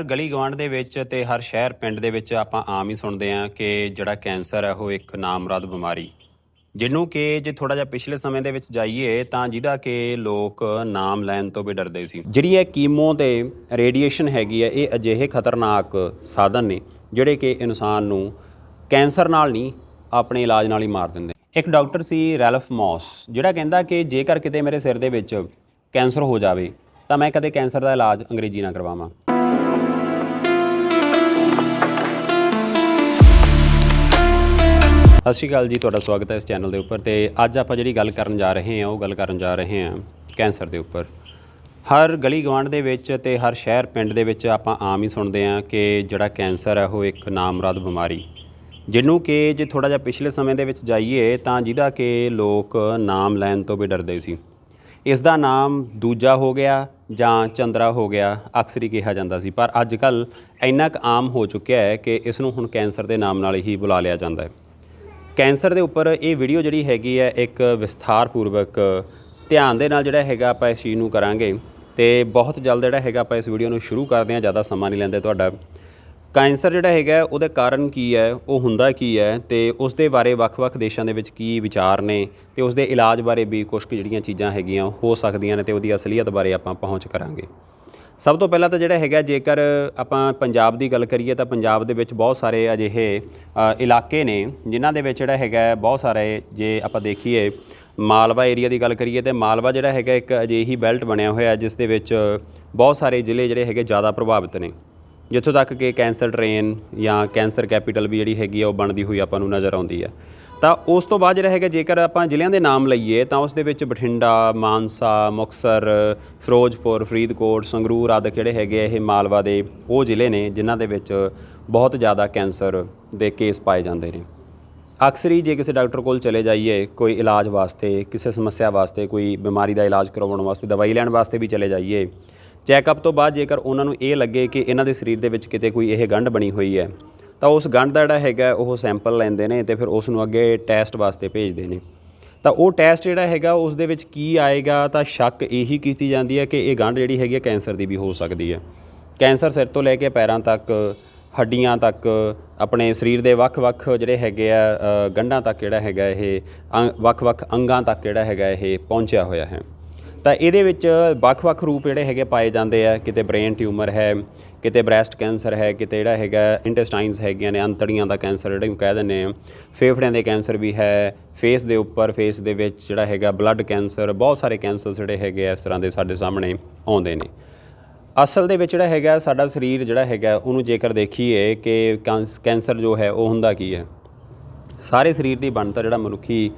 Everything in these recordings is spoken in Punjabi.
ਹਰ ਗਲੀ ਗਵਾਂਡ ਦੇ ਵਿੱਚ ਤੇ ਹਰ ਸ਼ਹਿਰ ਪਿੰਡ ਦੇ ਵਿੱਚ ਆਪਾਂ ਆਮ ਹੀ ਸੁਣਦੇ ਆ ਕਿ ਜਿਹੜਾ ਕੈਂਸਰ ਹੈ, ਉਹ ਇੱਕ ਨਾਮਰਾਦ ਬਿਮਾਰੀ। ਜਿਹਨੂੰ ਕਿ ਜੇ ਥੋੜਾ ਜਿਹਾ ਪਿਛਲੇ ਸਮੇਂ ਦੇ ਵਿੱਚ ਜਾਈਏ, ਤਾਂ ਜਿਹਦਾ ਕਿ ਲੋਕ ਨਾਮ ਲੈਣ ਤੋਂ ਵੀ ਡਰਦੇ ਸੀ। ਜਿਹੜੀ ਇਹ ਕੀਮੋ ਤੇ ਰੇਡੀਏਸ਼ਨ ਹੈਗੀ ਹੈ, ਇਹ ਅਜਿਹੇ ਖਤਰਨਾਕ ਸਾਧਨ ਨੇ, ਜਿਹੜੇ ਕਿ ਇਨਸਾਨ ਨੂੰ ਕੈਂਸਰ ਨਾਲ ਨਹੀਂ, ਆਪਣੇ ਇਲਾਜ ਨਾਲ ਹੀ ਮਾਰ ਦਿੰਦੇ। ਇੱਕ ਡਾਕਟਰ ਸੀ ਰੈਲਫ ਮੌਸ, ਜਿਹੜਾ ਕਹਿੰਦਾ ਕਿ ਜੇਕਰ ਕਿਤੇ ਮੇਰੇ ਸਿਰ ਦੇ ਵਿੱਚ ਕੈਂਸਰ ਹੋ ਜਾਵੇ, ਤਾਂ ਮੈਂ ਕਦੇ ਕੈਂਸਰ ਦਾ ਇਲਾਜ ਅੰਗਰੇਜ਼ੀ ਨਾਲ ਕਰਵਾਵਾਂ। ਸਤਿ ਸ਼੍ਰੀ ਅਕਾਲ ਜੀ, ਤੁਹਾਡਾ ਸਵਾਗਤ ਹੈ ਇਸ ਚੈਨਲ ਦੇ ਉੱਪਰ ਤੇ ਅੱਜ ਆਪਾਂ ਜਿਹੜੀ ਗੱਲ ਕਰਨ ਜਾ ਰਹੇ ਹਾਂ, ਉਹ ਗੱਲ ਕਰਨ ਜਾ ਰਹੇ ਹਾਂ ਕੈਂਸਰ ਦੇ ਉੱਪਰ। ਹਰ ਗਲੀ ਗਵਾਂਡ ਦੇ ਵਿੱਚ ਤੇ ਹਰ ਸ਼ਹਿਰ ਪਿੰਡ ਦੇ ਵਿੱਚ ਆਪਾਂ ਆਮ ਹੀ ਸੁਣਦੇ ਹਾਂ ਕਿ ਜਿਹੜਾ ਕੈਂਸਰ ਹੈ, ਉਹ ਇੱਕ ਨਾਮਰਾਦ ਬਿਮਾਰੀ। ਜਿਹਨੂੰ ਕਿ ਜੇ ਥੋੜਾ ਜਿਹਾ ਪਿਛਲੇ ਸਮੇਂ ਦੇ ਵਿੱਚ ਜਾਈਏ ਤਾਂ ਜਿਹਦਾ ਕਿ ਲੋਕ ਨਾਮ ਲੈਣ ਤੋਂ ਵੀ ਡਰਦੇ ਸੀ। ਇਸ ਦਾ ਨਾਮ ਦੂਜਾ ਹੋ ਗਿਆ ਜਾਂ ਚੰਦਰਾ ਹੋ ਗਿਆ, ਅਕਸਰ ਹੀ ਕਿਹਾ ਜਾਂਦਾ ਸੀ। ਪਰ ਅੱਜ ਕੱਲ ਇੰਨਾ ਕੁ ਆਮ ਹੋ ਚੁੱਕਿਆ ਹੈ ਕਿ ਇਸ ਨੂੰ ਹੁਣ ਕੈਂਸਰ ਦੇ ਨਾਮ ਨਾਲ ਹੀ ਬੁਲਾ ਲਿਆ ਜਾਂਦਾ ਹੈ। ਕੈਂਸਰ ਦੇ ਉੱਪਰ ਇਹ ਵੀਡੀਓ ਜਿਹੜੀ ਹੈਗੀ ਹੈ ਇੱਕ ਵਿਸਥਾਰਪੂਰਵਕ ਧਿਆਨ ਦੇ ਨਾਲ ਜਿਹੜਾ ਹੈਗਾ ਆਪਾਂ ਇਸ ਚੀਜ਼ ਨੂੰ ਕਰਾਂਗੇ ਤੇ ਬਹੁਤ ਜਲਦ ਜਿਹੜਾ ਹੈਗਾ ਆਪਾਂ ਇਸ ਵੀਡੀਓ ਨੂੰ ਸ਼ੁਰੂ ਕਰਦੇ ਹਾਂ, ਜ਼ਿਆਦਾ ਸਮਾਂ ਨਹੀਂ ਲੈਂਦੇ ਤੁਹਾਡਾ। ਕੈਂਸਰ ਜਿਹੜਾ ਹੈਗਾ, ਉਹਦੇ ਕਾਰਨ ਕੀ ਹੈ, ਉਹ ਹੁੰਦਾ ਕੀ ਹੈ ਤੇ ਉਸ ਦੇ ਬਾਰੇ ਵੱਖ-ਵੱਖ ਦੇਸ਼ਾਂ ਦੇ ਵਿੱਚ ਕੀ ਵਿਚਾਰ ਨੇ ਤੇ ਉਸ ਦੇ ਇਲਾਜ ਬਾਰੇ ਵੀ ਕੁਝ ਕੁ ਜਿਹੜੀਆਂ ਚੀਜ਼ਾਂ ਹੈਗੀਆਂ ਹੋ ਸਕਦੀਆਂ ਨੇ ਤੇ ਉਹਦੀ ਅਸਲੀਅਤ ਬਾਰੇ ਆਪਾਂ ਪਹੁੰਚ ਕਰਾਂਗੇ। ਸਭ ਤੋਂ ਪਹਿਲਾਂ ਤਾਂ ਜਿਹੜਾ ਹੈਗਾ, ਜੇਕਰ ਆਪਾਂ ਪੰਜਾਬ ਦੀ ਗੱਲ ਕਰੀਏ ਤਾਂ ਪੰਜਾਬ ਦੇ ਵਿੱਚ ਬਹੁਤ ਸਾਰੇ ਅਜਿਹੇ ਇਲਾਕੇ ਨੇ ਜਿਨ੍ਹਾਂ ਦੇ ਵਿੱਚ ਜਿਹੜਾ ਹੈਗਾ ਬਹੁਤ ਸਾਰੇ ਜੇ ਆਪਾਂ ਦੇਖੀਏ, ਮਾਲਵਾ ਏਰੀਆ ਦੀ ਗੱਲ ਕਰੀਏ ਤੇ ਮਾਲਵਾ ਜਿਹੜਾ ਹੈਗਾ ਇੱਕ ਅਜਿਹੀ ਬੈਲਟ ਬਣਿਆ ਹੋਇਆ ਜਿਸ ਦੇ ਵਿੱਚ ਬਹੁਤ ਸਾਰੇ ਜ਼ਿਲ੍ਹੇ ਜਿਹੜੇ ਹੈਗੇ ਜ਼ਿਆਦਾ ਪ੍ਰਭਾਵਿਤ ਨੇ। ਜਿੱਥੋਂ ਤੱਕ ਕਿ ਕੈਂਸਰ ਟ੍ਰੇਨ ਜਾਂ ਕੈਂਸਰ ਕੈਪੀਟਲ ਵੀ ਜਿਹੜੀ ਹੈਗੀ ਆ, ਉਹ ਬਣਦੀ ਹੋਈ ਆਪਾਂ ਨੂੰ ਨਜ਼ਰ ਆਉਂਦੀ ਹੈ। ਤਾਂ ਉਸ ਤੋਂ ਬਾਅਦ ਜਿਹੜਾ ਹੈਗਾ, ਜੇਕਰ ਆਪਾਂ ਜ਼ਿਲ੍ਹਿਆਂ ਦੇ ਨਾਮ ਲਈਏ, ਤਾਂ ਉਸ ਦੇ ਵਿੱਚ ਬਠਿੰਡਾ, ਮਾਨਸਾ ਮੁਕਸਰ ਫਿਰੋਜ਼ਪੁਰ, ਫਰੀਦਕੋਟ, ਸੰਗਰੂਰ ਆਦਿ ਜਿਹੜੇ ਹੈਗੇ ਇਹ ਮਾਲਵਾ ਦੇ ਉਹ ਜ਼ਿਲ੍ਹੇ ਨੇ, ਜਿਨ੍ਹਾਂ ਦੇ ਵਿੱਚ ਬਹੁਤ ਜ਼ਿਆਦਾ ਕੈਂਸਰ ਦੇ ਕੇਸ ਪਾਏ ਜਾਂਦੇ ਨੇ। ਅਕਸਰ ਹੀ ਜੇ ਕਿਸੇ ਡਾਕਟਰ ਕੋਲ ਚਲੇ ਜਾਈਏ, ਕੋਈ ਇਲਾਜ ਵਾਸਤੇ, ਕਿਸੇ ਸਮੱਸਿਆ ਵਾਸਤੇ, ਕੋਈ ਬਿਮਾਰੀ ਦਾ ਇਲਾਜ ਕਰਵਾਉਣ ਵਾਸਤੇ, ਦਵਾਈ ਲੈਣ ਵਾਸਤੇ ਵੀ ਚਲੇ ਜਾਈਏ, ਚੈੱਕਅਪ ਤੋਂ ਬਾਅਦ ਜੇਕਰ ਉਹਨਾਂ ਨੂੰ ਇਹ ਲੱਗੇ ਕਿ ਇਹਨਾਂ ਦੇ ਸਰੀਰ ਦੇ ਵਿੱਚ ਕਿਤੇ ਕੋਈ ਇਹ ਗੰਢ ਬਣੀ ਹੋਈ ਹੈ ਤਾਂ ਉਸ ਗੰਢ ਦਾ ਜਿਹੜਾ ਹੈਗਾ ਉਹ ਸੈਂਪਲ ਲੈਂਦੇ ਨੇ ਤੇ ਫਿਰ ਉਸ ਨੂੰ ਅੱਗੇ ਟੈਸਟ ਵਾਸਤੇ ਭੇਜਦੇ ਨੇ। ਤਾਂ ਉਹ ਟੈਸਟ ਜਿਹੜਾ ਹੈਗਾ ਉਸ ਦੇ ਵਿੱਚ ਕੀ ਆਏਗਾ ਤਾਂ ਸ਼ੱਕ ਇਹੀ ਕੀਤੀ ਜਾਂਦੀ ਹੈ ਕਿ ਇਹ ਗੰਢ ਜਿਹੜੀ ਹੈਗੀ ਹੈ ਕੈਂਸਰ ਦੀ ਵੀ ਹੋ ਸਕਦੀ ਹੈ। ਕੈਂਸਰ ਸਿਰ ਤੋਂ ਲੈ ਕੇ ਪੈਰਾਂ ਤੱਕ, ਹੱਡੀਆਂ ਤੱਕ, ਆਪਣੇ ਸਰੀਰ ਦੇ ਵੱਖ-ਵੱਖ ਜਿਹੜੇ ਹੈਗੇ ਆ ਗੰਢਾਂ ਤੱਕ ਜਿਹੜਾ ਹੈਗਾ ਇਹ ਅੰਗ- ਵੱਖ-ਵੱਖ ਅੰਗਾਂ ਤੱਕ ਜਿਹੜਾ ਹੈਗਾ ਇਹ ਪਹੁੰਚਿਆ ਹੋਇਆ ਹੈ। ਤਾਂ ਇਹਦੇ ਵਿੱਚ ਵੱਖ-ਵੱਖ ਰੂਪ ਜਿਹੜੇ ਹੈਗੇ ਪਾਏ ਜਾਂਦੇ ਆ, ਕਿਤੇ ਬ੍ਰੇਨ ਟਿਊਮਰ ਹੈ, ਕਿਤੇ ਬ੍ਰੈਸਟ ਕੈਂਸਰ ਹੈ, ਕਿਤੇ ਜਿਹੜਾ ਹੈਗਾ ਇੰਟੈਸਟਾਈਨਸ ਹੈਗੀਆਂ ਨੇ, ਅੰਤੜੀਆਂ ਦਾ ਕੈਂਸਰ ਜਿਹੜੇ ਨੂੰ ਕਹਿ ਦਿੰਦੇ ਆ, ਫੇਫੜਿਆਂ ਦੇ ਕੈਂਸਰ ਵੀ ਹੈ, ਫੇਸ ਦੇ ਉੱਪਰ, ਫੇਸ ਦੇ ਵਿੱਚ ਜਿਹੜਾ ਹੈਗਾ ਬਲੱਡ ਕੈਂਸਰ, ਬਹੁਤ ਸਾਰੇ ਕੈਂਸਰ ਜਿਹੜੇ ਹੈਗੇ ਆ ਇਸ ਤਰ੍ਹਾਂ ਦੇ ਸਾਡੇ ਸਾਹਮਣੇ ਆਉਂਦੇ ਨੇ। ਅਸਲ ਦੇ ਵਿੱਚ ਜਿਹੜਾ ਹੈਗਾ ਸਾਡਾ ਸਰੀਰ ਜਿਹੜਾ ਹੈਗਾ, ਉਹਨੂੰ ਜੇਕਰ ਦੇਖੀਏ ਕਿ ਕੈਂਸ- ਕੈਂਸਰ ਜੋ ਹੈ, ਉਹ ਹੁੰਦਾ ਕੀ ਹੈ? ਸਾਰੇ ਸਰੀਰ ਦੀ ਬਣਤਰ ਜਿਹੜਾ ਮਨੁੱਖੀ